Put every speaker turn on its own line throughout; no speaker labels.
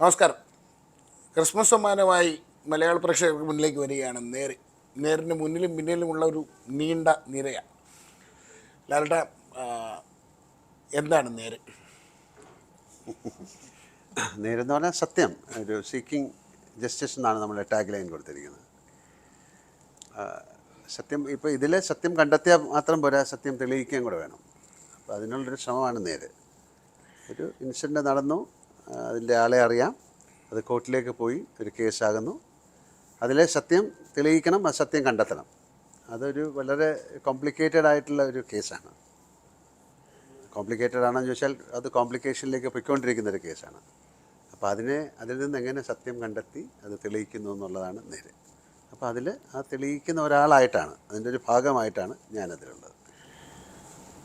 നമസ്കാരം. ക്രിസ്മസ് സമ്മാനമായി മലയാള പ്രേക്ഷകർക്ക് മുന്നിലേക്ക് വരികയാണ് നേര്. നേരിന് മുന്നിലും പിന്നിലുമുള്ള ഒരു നീണ്ട നിരയാണ് ലാലട്ട എന്താണ് നേര്?
നേരെന്ന് പറഞ്ഞാൽ സത്യം. ഒരു സീക്കിംഗ് ജസ്റ്റിസ് എന്നാണ് നമ്മൾ ടാഗ് ലൈൻ കൊടുത്തിരിക്കുന്നത്. സത്യം ഇപ്പോൾ ഇതിലെ സത്യം കണ്ടെത്തിയാൽ മാത്രം പോരാ സത്യം തെളിയിക്കുകയും കൂടെ വേണം. അപ്പോൾ അതിനുള്ളൊരു ശ്രമമാണ് നേര്. ഒരു ഇൻസിഡന്റ് നടന്നു. അതിന്റെ ആളെ അറിയാം. അത് കോർട്ടിലേക്ക് പോയി ഒരു കേസാകുന്നു. അതിലെ സത്യം തെളിയിക്കണം ആ സത്യം കണ്ടെത്തണം. അതൊരു വളരെ കോംപ്ലിക്കേറ്റഡ് ആയിട്ടുള്ള ഒരു കേസാണ്. കോംപ്ലിക്കേറ്റഡ് ആണെന്ന് ചോദിച്ചാൽ അത് കോംപ്ലിക്കേഷനിലേക്ക് പോയിക്കൊണ്ടിരിക്കുന്ന ഒരു കേസാണ്. അപ്പോൾ അതിനെ അതിൽ നിന്ന് എങ്ങനെ സത്യം കണ്ടെത്തി അത് തെളിയിക്കുന്നു എന്നുള്ളതാണ് നേര്. അപ്പോൾ അതിൽ ആ തെളിയിക്കുന്ന ഒരാളായിട്ടാണ് അതിന്റെ ഒരു ഭാഗമായിട്ടാണ് ഞാനതിലുള്ളത്.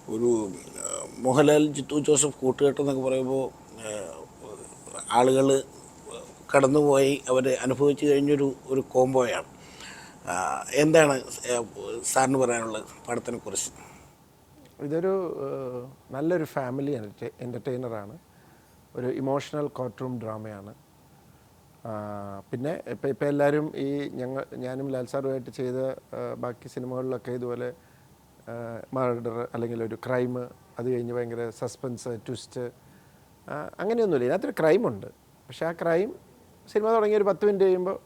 ഒരു മോഹൻലാൽ ജിത്തു ജോസഫ് കൂട്ടുകെട്ടെന്നൊക്കെ പറയുമ്പോൾ ആളുകൾ കടന്നുപോയി അവർ അനുഭവിച്ചു കഴിഞ്ഞൊരു ഒരു കോംബോയാണ്. എന്താണ് സാറിന് പറയാനുള്ളത് പടത്തിനെ കുറിച്ച്?
ഇതൊരു നല്ലൊരു ഫാമിലി എന്റർടൈനറാണ് ഒരു ഇമോഷണൽ കോർട്ട് റൂം ഡ്രാമയാണ്. പിന്നെ ഇപ്പം ഇപ്പം എല്ലാവരും ഈ ഞങ്ങൾ ഞാനും ലാൽ സാറുമായിട്ട് ചെയ്ത ബാക്കി സിനിമകളിലൊക്കെ ഇതുപോലെ മർഡർ അല്ലെങ്കിൽ ഒരു ക്രൈം അത് കഴിഞ്ഞ് ഭയങ്കര സസ്പെൻസ് ട്വിസ്റ്റ് അങ്ങനെയൊന്നുമില്ല. ഇതിനകത്തൊരു ക്രൈമുണ്ട്. പക്ഷേ ആ ക്രൈം സിനിമ തുടങ്ങി ഒരു പത്ത് മിനിറ്റ് കഴിയുമ്പോൾ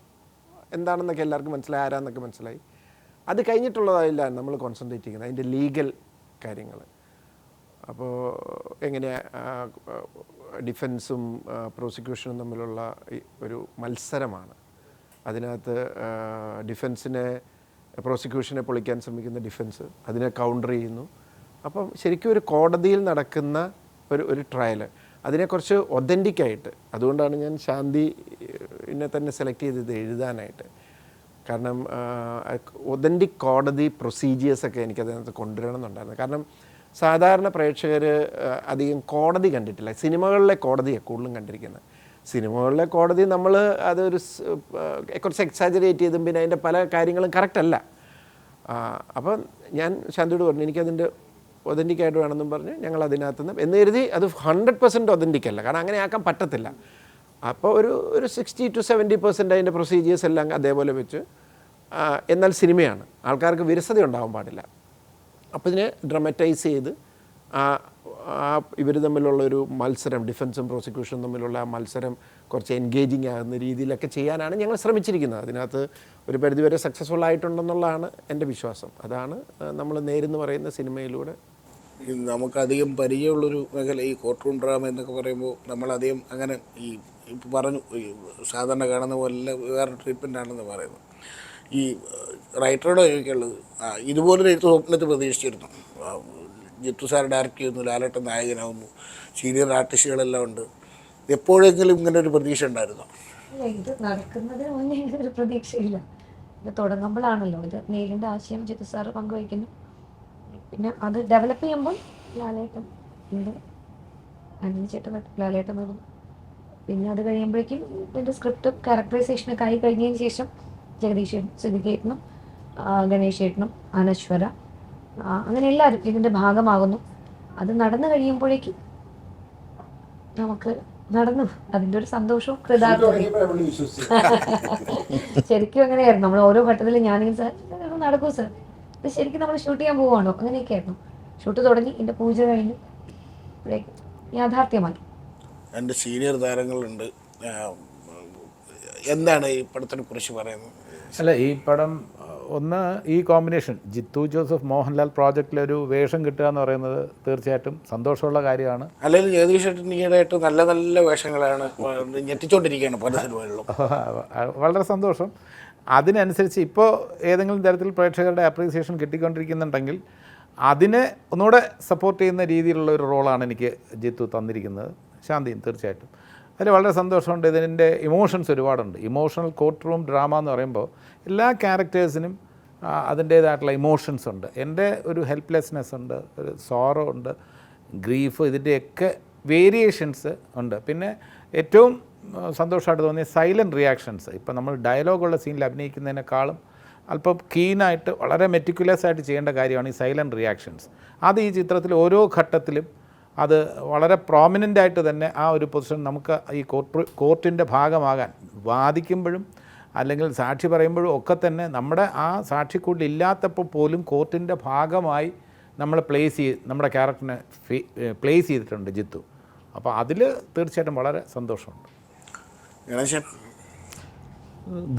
എന്താണെന്നൊക്കെ എല്ലാവർക്കും മനസ്സിലായി ആരാന്നൊക്കെ മനസ്സിലായി. അത് കഴിഞ്ഞിട്ടുള്ളതായില്ല നമ്മൾ കോൺസെൻട്രേറ്റ് ചെയ്യുന്നത് അതിന്റെ ലീഗൽ കാര്യങ്ങൾ. അപ്പോൾ എങ്ങനെ ഡിഫൻസും പ്രോസിക്യൂഷനും തമ്മിലുള്ള ഒരു മത്സരമാണ്. അതിനകത്ത് ഡിഫൻസിനെ പ്രോസിക്യൂഷനെ പൊളിക്കാൻ ശ്രമിക്കുന്ന ഡിഫൻസ് അതിനെ കൗണ്ടർ ചെയ്യുന്നു. അപ്പം ശരിക്കും ഒരു കോടതിയിൽ നടക്കുന്ന ഒരു ഒരു ട്രയൽ അതിനെക്കുറിച്ച് ഒതന്റിക്കായിട്ട് അതുകൊണ്ടാണ് ഞാൻ ശാന്തി എന്നെ തന്നെ സെലക്ട് ചെയ്തത് എഴുതാനായിട്ട്. കാരണം ഒതന്റിക് കോടതി പ്രൊസീജിയേഴ്സൊക്കെ എനിക്ക് അതിനകത്ത് കൊണ്ടുവരണം എന്നുണ്ടായിരുന്നു കാരണം സാധാരണ പ്രേക്ഷകർ അധികം കോടതി കണ്ടിട്ടില്ല. സിനിമകളിലെ കോടതിയാണ് കൂടുതലും കണ്ടിരിക്കുന്നത്. സിനിമകളിലെ കോടതി നമ്മൾ അതൊരു കുറച്ച് എക്സാജറേറ്റ് ചെയ്തും പിന്നെ അതിന്റെ പല കാര്യങ്ങളും കറക്റ്റല്ല അല്ല. അപ്പം ഞാൻ ശാന്തിയോട് പറഞ്ഞു എനിക്കതിന്റെ ഒതന്റിക് ആയിട്ട് വേണമെന്നും പറഞ്ഞ് ഞങ്ങൾ അതിനകത്ത് നിന്ന് എന്ന് കരുതി അത് ഹൺഡ്രഡ് പെർസെന്റ് ഒതന്റിക് അല്ല. കാരണം അങ്ങനെ ആക്കാൻ പറ്റത്തില്ല. അപ്പോൾ ഒരു ഒരു സിക്സ്റ്റി ടു സെവന്റി പെർസെന്റ് അതിന്റെ പ്രൊസീജിയേഴ്സ് എല്ലാം അതേപോലെ വെച്ച് എന്നാൽ സിനിമയാണ്. ആൾക്കാർക്ക് വിരസത ഉണ്ടാവാൻ പാടില്ല. അപ്പോൾ ഇതിനെ ഡ്രമറ്റൈസ് ചെയ്ത് ഇവർ തമ്മിലുള്ള ഒരു മത്സരം ഡിഫൻസും പ്രോസിക്യൂഷനും തമ്മിലുള്ള മത്സരം കുറച്ച് എൻഗേജിങ് ആകുന്ന രീതിയിലൊക്കെ ചെയ്യാനാണ് ഞങ്ങൾ ശ്രമിച്ചിരിക്കുന്നത്. അതിനകത്ത് ഒരു പരിധിവരെ സക്സസ്ഫുൾ ആയിട്ടുണ്ടെന്നുള്ളതാണ് എന്റെ വിശ്വാസം. അതാണ് നമ്മൾ നേരെന്ന് പറയുന്ന സിനിമയിലൂടെ
നമുക്കധികം പരിചയമുള്ളൊരു മേഖല ഈ കോർട്ട് ഡ്രാമ എന്നൊക്കെ പറയുമ്പോൾ നമ്മളധികം അങ്ങനെ ഈ ഇപ്പോൾ പറഞ്ഞു സാധാരണ കാണുന്ന പോലെ വേറെ ട്രീറ്റ്മെന്റ് ആണെന്ന് പറയുന്നു. ഈ റൈറ്ററോട് ചോദിക്കാനുള്ളത് ആ, ഇതുപോലൊരു എഴുത്ത് സ്വപ്നത്തിൽ പ്രതീക്ഷിച്ചിരുന്നു. ജിത്തു സാർ ഡയറക്റ്റ് ചെയ്യുന്നു ലാലേട്ടൻ നായകനാവുന്നു സീനിയർ ആർട്ടിസ്റ്റുകളെല്ലാം ഉണ്ട്. എപ്പോഴെങ്കിലും ഇങ്ങനെ ഒരു പ്രതീക്ഷ ഉണ്ടായിരുന്നു?
ഇത് നടക്കുന്നതിന് മുന്നേ ഒരു പ്രതീക്ഷയില്ല. ഇത് തുടങ്ങുമ്പോഴാണല്ലോ ഇത്. നേരിന്റെ ആശയം ജിത്തു സാറ് പങ്കുവയ്ക്കുന്നു. പിന്നെ അത് ഡെവലപ്പ് ചെയ്യുമ്പോൾ ലാലേട്ടൻ ഉണ്ട് ലാലേട്ടം ലാലേട്ടൻ വരും പിന്നെ അത് കഴിയുമ്പോഴേക്കും ഇതിന്റെ സ്ക്രിപ്റ്റ് ക്യാരക്ടറൈസേഷനൊക്കെ ആയി കഴിഞ്ഞതിന് ശേഷം ജഗദീഷ് സിദ്ദിഖേട്ടനും ഗണേഷ് ചേട്ടനും അനശ്വര അങ്ങനെ എല്ലാവരും ഇതിന്റെ ഭാഗമാകുന്നു. അത് നടന്നു കഴിയുമ്പോഴേക്കും നമുക്ക് നടന്നു. അതിന്റെ ഒരു സന്തോഷവും കൃതാർത്ഥതയും ശരിക്കും അങ്ങനെയായിരുന്നു. നമ്മൾ ഓരോ ഘട്ടത്തിലും ഞാനിങ്ങനെ സാർ നടക്കൂ സാർ. ഇത് ശരിക്കും നമ്മൾ ഷൂട്ട് ചെയ്യാൻ പോവാണോ അങ്ങനെയൊക്കെ ആയിരുന്നു. ഷൂട്ട് തുടങ്ങി എന്റെ പൂജ കഴിഞ്ഞു യാഥാർത്ഥ്യമായി.
എന്റെ സീനിയർ താരങ്ങളുണ്ട്. എന്താണ് ഈ പടത്തിനെ കുറിച്ച് പറയുന്നത്?
അല്ല ഈ പടം ഒന്ന് ഈ കോമ്പിനേഷൻ ജിത്തു ജോസഫ് മോഹൻലാൽ പ്രോജക്റ്റിലൊരു വേഷം കിട്ടുക എന്ന് പറയുന്നത് തീർച്ചയായിട്ടും സന്തോഷമുള്ള കാര്യമാണ്.
അല്ലെങ്കിൽ ജഗദീഷ് ചേട്ടൻ ഈയിടെയായിട്ട് നല്ല നല്ല വേഷങ്ങളാണ് ഞെട്ടിച്ചോണ്ടിരിക്കുകയാണ് പല സിനിമകളിലും.
വളരെ സന്തോഷം. അതിനനുസരിച്ച് ഇപ്പോൾ ഏതെങ്കിലും തരത്തിൽ പ്രേക്ഷകരുടെ അപ്രീസിയേഷൻ കിട്ടിക്കൊണ്ടിരിക്കുന്നുണ്ടെങ്കിൽ അതിനെ ഒന്നുകൂടെ സപ്പോർട്ട് ചെയ്യുന്ന രീതിയിലുള്ള ഒരു റോളാണ് എനിക്ക് ജിത്തു തന്നിരിക്കുന്നത്. ശാന്തിയും തീർച്ചയായിട്ടും. അതിൽ വളരെ സന്തോഷമുണ്ട്. ഇതിന്റെ ഇമോഷൻസ് ഒരുപാടുണ്ട്. ഇമോഷണൽ കോർട്ട് റൂം ഡ്രാമ എന്ന് പറയുമ്പോൾ എല്ലാ ക്യാരക്ടേഴ്സിനും അതിന്റേതായിട്ടുള്ള ഇമോഷൻസ് ഉണ്ട്. എന്റെ ഒരു ഹെൽപ്ലെസ്നെസ് ഉണ്ട് ഒരു സോറോ ഉണ്ട് ഗ്രീഫ് ഇതിന്റെയൊക്കെ വേരിയേഷൻസ് ഉണ്ട്. പിന്നെ ഏറ്റവും സന്തോഷമായിട്ട് തോന്നിയ സൈലന്റ് റിയാക്ഷൻസ്. ഇപ്പം നമ്മൾ ഡയലോഗുള്ള സീനിൽ അഭിനയിക്കുന്നതിനേക്കാളും അല്പം കീനായിട്ട് വളരെ മെറ്റിക്കുലസ് ആയിട്ട് ചെയ്യേണ്ട കാര്യമാണ് ഈ സൈലന്റ് റിയാക്ഷൻസ്. അത് ഈ ചിത്രത്തിൽ ഓരോ ഘട്ടത്തിലും അത് വളരെ പ്രോമിനന്റ് ആയിട്ട് തന്നെ ആ ഒരു പൊസിഷൻ നമുക്ക് ഈ കോർട്ട് കോർട്ടിന്റെ ഭാഗമാകാൻ വാദിക്കുമ്പോഴും അല്ലെങ്കിൽ സാക്ഷി പറയുമ്പോഴും ഒക്കെ തന്നെ നമ്മുടെ ആ സാക്ഷിക്കൂട്ടിൽ ഇല്ലാത്തപ്പോൾ പോലും കോർട്ടിന്റെ ഭാഗമായി നമ്മൾ പ്ലേസ് ചെയ്ത് നമ്മുടെ ക്യാരക്ടറിനെ പ്ലേസ് ചെയ്തിട്ടുണ്ട് ജിത്തു. അപ്പോൾ അതിൽ തീർച്ചയായിട്ടും വളരെ സന്തോഷമുണ്ട്.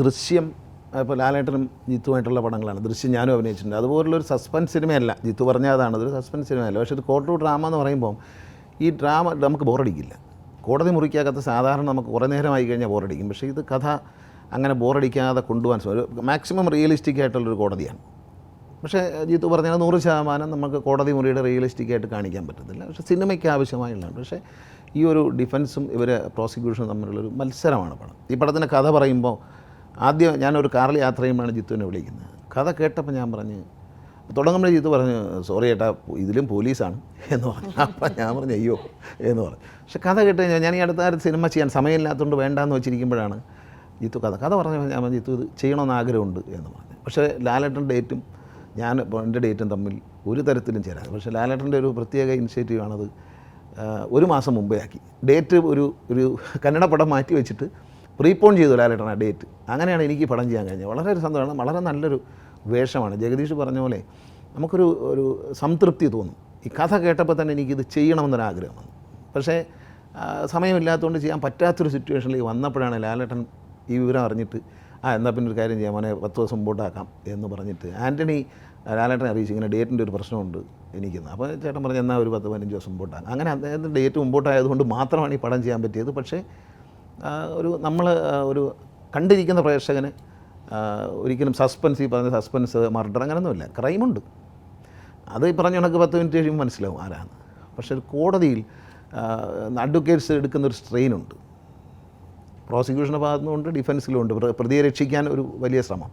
ദൃശ്യം ഇപ്പോൾ ലാലേട്ടനും ജിത്തുമായിട്ടുള്ള പടങ്ങളാണ്. ദൃശ്യം ഞാനും അഭിനയിച്ചിട്ടുണ്ട്. അതുപോലുള്ളൊരു സസ്പെൻസ് സിനിമയല്ല. ജിത്തു പറഞ്ഞാൽ അതാണ് അതൊരു സസ്പെൻസ് സിനിമയല്ല. പക്ഷേ ഇത് കോർട്ട് ഡ്രാമ എന്ന് പറയുമ്പോൾ ഈ ഡ്രാമ നമുക്ക് ബോറടിക്കില്ല. കോടതി മുറിക്കകത്ത് സാധാരണ നമുക്ക് കുറേ നേരമായി കഴിഞ്ഞാൽ ബോറടിക്കും. പക്ഷേ ഇത് കഥ അങ്ങനെ ബോറടിക്കാതെ കൊണ്ടുപോകാൻ ഒരു മാക്സിമം റിയലിസ്റ്റിക് ആയിട്ടുള്ളൊരു കോടതിയാണ്. പക്ഷേ ജിത്തു പറഞ്ഞാൽ നൂറ് ശതമാനം നമുക്ക് കോടതി മുറിയുടെ റിയലിസ്റ്റിക് ആയിട്ട് കാണിക്കാൻ പറ്റത്തില്ല. പക്ഷേ സിനിമയ്ക്ക് ആവശ്യമായുള്ളതാണ്. പക്ഷേ ഈ ഒരു ഡിഫൻസും ഇവരെ പ്രോസിക്യൂഷനും തമ്മിലുള്ളൊരു മത്സരമാണ് പടം ഈ പടത്തിന്റെ കഥ പറയുമ്പോൾ ആദ്യം ഞാനൊരു കാറിൽ യാത്ര ചെയ്യുമ്പോഴാണ് ജിത്തുവിനെ വിളിക്കുന്നത്. കഥ കേട്ടപ്പോൾ ഞാൻ പറഞ്ഞ് തുടങ്ങുമ്പോൾ ജിത്തു പറഞ്ഞു സോറി ഏട്ടാ ഇതിലും പോലീസാണ് എന്ന് പറഞ്ഞു. അപ്പം ഞാൻ പറഞ്ഞു അയ്യോ എന്ന് പറഞ്ഞു. പക്ഷെ കഥ കേട്ട് കഴിഞ്ഞാൽ ഞാൻ ഈ അടുത്ത കാലത്ത് സിനിമ ചെയ്യാൻ സമയമില്ലാത്തതുകൊണ്ട് വേണ്ടാന്ന് വെച്ചിരിക്കുമ്പോഴാണ് ജിത്തു കഥ. കഥ പറഞ്ഞു ഞാൻ ജിത്തു ഇത് ചെയ്യണമെന്ന് ആഗ്രഹമുണ്ട് എന്ന് പറഞ്ഞു. പക്ഷേ ലാലേട്ടൻ ഡേറ്റും ഞാൻ എന്റെ ഡേറ്റും തമ്മിൽ ഒരു തരത്തിലും ചേരാതെ. പക്ഷേ ലാലേട്ടന്റെ ഒരു പ്രത്യേക ഇനിഷ്യേറ്റീവാണത് ഒരു മാസം മുമ്പേ ആക്കി ഡേറ്റ് ഒരു ഒരു കന്നഡ പടം മാറ്റി വെച്ചിട്ട് പ്രീപോൺ ചെയ്തു ലാലേട്ടൻ ഡേറ്റ്. അങ്ങനെയാണ് എനിക്ക് പടം ചെയ്യാൻ കഴിഞ്ഞത്. വളരെ ഒരു സന്തോഷമാണ്. വളരെ നല്ലൊരു വേഷമാണ്. ജഗദീഷ് പറഞ്ഞ പോലെ നമുക്കൊരു ഒരു സംതൃപ്തി തോന്നും. ഈ കഥ കേട്ടപ്പോൾ തന്നെ എനിക്കിത് ചെയ്യണമെന്നൊരാഗ്രഹം വന്നു പക്ഷേ സമയമില്ലാത്തതുകൊണ്ട് ചെയ്യാൻ പറ്റാത്തൊരു സിറ്റുവേഷനിലേക്ക് വന്നപ്പോഴാണ് ലാലേട്ടൻ ഈ വിവരം അറിഞ്ഞിട്ട് ആ എന്നാൽ പിന്നെ ഒരു കാര്യം ചെയ്യാം. മോനെ പത്ത് ദിവസം മുമ്പോട്ടാക്കാം എന്ന് പറഞ്ഞിട്ട് ആന്റണി ലാലേട്ടനെ അറിയിച്ചു ഇങ്ങനെ ഡേറ്റിന്റെ ഒരു പ്രശ്നമുണ്ട്. എനിക്കെന്ന്. അപ്പോൾ ചേട്ടൻ പറഞ്ഞു എന്നാൽ ഒരു പത്ത് പതിനഞ്ച് ദിവസം മുമ്പോട്ടാണ്. അങ്ങനെ അദ്ദേഹത്തിന്റെ ഡേറ്റ് മുമ്പോട്ടായതുകൊണ്ട് മാത്രമാണ് ഈ പടം ചെയ്യാൻ പറ്റിയത്. പക്ഷേ ഒരു നമ്മൾ ഒരു കണ്ടിരിക്കുന്ന പ്രേക്ഷകന് ഒരിക്കലും സസ്പെൻസ് ഈ പറഞ്ഞ സസ്പെൻസ് മർഡർ അങ്ങനെയൊന്നുമില്ല ക്രൈമുണ്ട്. അത് ഈ പറഞ്ഞ കണക്ക് പത്ത് മിനിറ്റ് കഴിയുമ്പോൾ മനസ്സിലാവും ആരാണ് പക്ഷേ ഒരു കോടതിയിൽ അഡ്വക്കേറ്റ്സ് എടുക്കുന്ന ഒരു സ്ട്രെയിനുണ്ട്. പ്രോസിക്യൂഷന്റെ ഭാഗത്തുനിന്നുണ്ട് ഡിഫൻസിലുമുണ്ട്. പ്ര- പ്രതിയെ രക്ഷിക്കാൻ ഒരു വലിയ ശ്രമം.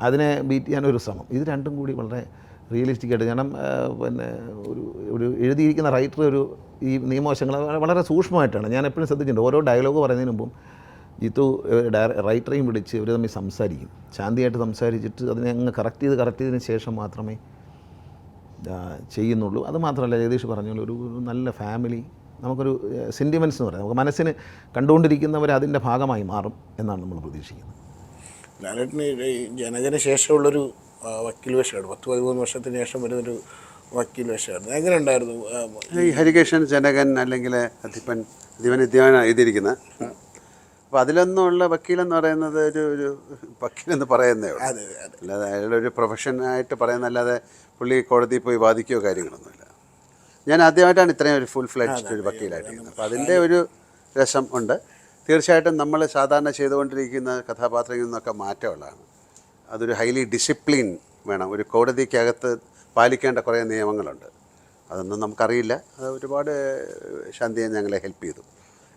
അതിനെ ബീറ്റ് ചെയ്യാൻ ഒരു ശ്രമം. ഇത് രണ്ടും കൂടി വളരെ റിയലിസ്റ്റിക് ആയിട്ട് കാരണം പിന്നെ ഒരു ഒരു എഴുതിയിരിക്കുന്ന റൈറ്റർ ഒരു ഈ നിയമവശങ്ങൾ വളരെ സൂക്ഷ്മമായിട്ടാണ്. ഞാൻ എപ്പോഴും ശ്രദ്ധിച്ചിട്ടുണ്ട്. ഓരോ ഡയലോഗ് പറയുന്നതിന് മുമ്പും ജിത്തു റൈറ്ററെയും വിളിച്ച് ഇവർ തമ്മിൽ സംസാരിക്കും. ശാന്തിയായിട്ട് സംസാരിച്ചിട്ട് അതിനെ അങ്ങ് കറക്റ്റ് ചെയ്ത് കറക്റ്റ് ചെയ്തതിന് ശേഷം മാത്രമേ ചെയ്യുന്നുള്ളൂ. അത് മാത്രമല്ല ജഗദീഷ് പറഞ്ഞോളൂ ഒരു നല്ല ഫാമിലി നമുക്കൊരു സെന്റിമെന്റ്സ് എന്ന് പറയാം. നമുക്ക് മനസ്സിന് കണ്ടുകൊണ്ടിരിക്കുന്നവർ അതിന്റെ ഭാഗമായി മാറും എന്നാണ് നമ്മൾ പ്രതീക്ഷിക്കുന്നത്.
ലാലേട്ടന് ഈ ജനകന് ശേഷമുള്ളൊരു വക്കീൽ വേഷമാണ്. പത്ത് പതിമൂന്ന് വർഷത്തിന് ശേഷം വരുന്നൊരു വക്കീൽ വേഷമായിരുന്നു. എങ്ങനെ ഉണ്ടായിരുന്നു?
ഈ ഹരികേഷൻ ജനകൻ അല്ലെങ്കിൽ അധിപൻ അധിപൻ ഇദ്യാനാണ് എഴുതിയിരിക്കുന്നത് അപ്പോൾ അതിലൊന്നുള്ള വക്കീലെന്ന് പറയുന്നത് ഒരു ഒരു വക്കീലെന്ന് പറയുന്നേ
അതെ അതെ
അയാളുടെ ഒരു പ്രൊഫഷനായിട്ട് പറയുന്നതല്ലാതെ പുള്ളി കോടതിയിൽ പോയി വാദിക്കുകയോ കാര്യങ്ങളൊന്നുമില്ല. ഞാൻ ആദ്യമായിട്ടാണ് ഇത്രയും ഒരു ഫുൾ ഫ്ലെഡ്ജ് ഒരു വക്കീലായിട്ടിരിക്കുന്നത് അപ്പോൾ അതിന്റെ ഒരു രസം ഉണ്ട്. തീർച്ചയായിട്ടും നമ്മൾ സാധാരണ ചെയ്തുകൊണ്ടിരിക്കുന്ന കഥാപാത്രങ്ങളിൽ നിന്നൊക്കെ മാറ്റമുള്ളതാണ്. അതൊരു ഹൈലി ഡിസിപ്ലിൻ വേണം. ഒരു കോടതിക്കകത്ത് പാലിക്കേണ്ട കുറേ നിയമങ്ങളുണ്ട്. അതൊന്നും നമുക്കറിയില്ല. അത് ഒരുപാട് ശാന്തിയെ ഞങ്ങളെ ഹെൽപ്പ് ചെയ്തു.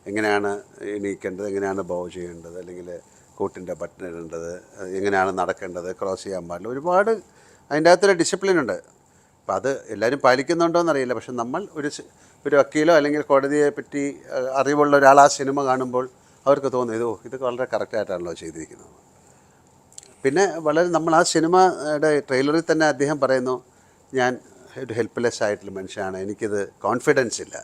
എങ്ങനെയാണ് എണീക്കേണ്ടത്? എങ്ങനെയാണ് ബോ ചെയ്യേണ്ടത്? അല്ലെങ്കിൽ കോട്ടിന്റെ ബട്ടൺ ഇടേണ്ടത്? എങ്ങനെയാണ് നടക്കേണ്ടത്? ക്രോസ് ചെയ്യാൻ പാടില്ല. ഒരുപാട് അതിന്റെ അകത്തൊരു ഡിസിപ്ലിൻ ഉണ്ട്. അപ്പോൾ അത് എല്ലാവരും പാലിക്കുന്നുണ്ടോ എന്നറിയില്ല. പക്ഷെ നമ്മൾ ഒരു ഒരു വക്കീലോ അല്ലെങ്കിൽ കോടതിയെ പറ്റി അറിവുള്ള ഒരാൾ ആ സിനിമ കാണുമ്പോൾ അവർക്ക് തോന്നും ഇതോ ഇത് വളരെ കറക്റ്റായിട്ടാണല്ലോ ചെയ്തിരിക്കുന്നത്. പിന്നെ വളരെ നമ്മൾ ആ സിനിമയുടെ ട്രെയിലറിൽ തന്നെ അദ്ദേഹം പറയുന്നു ഞാൻ ഒരു ഹെൽപ്പ്ലെസ് ആയിട്ടുള്ള മനുഷ്യനാണ് എനിക്കിത് കോൺഫിഡൻസ് ഇല്ല.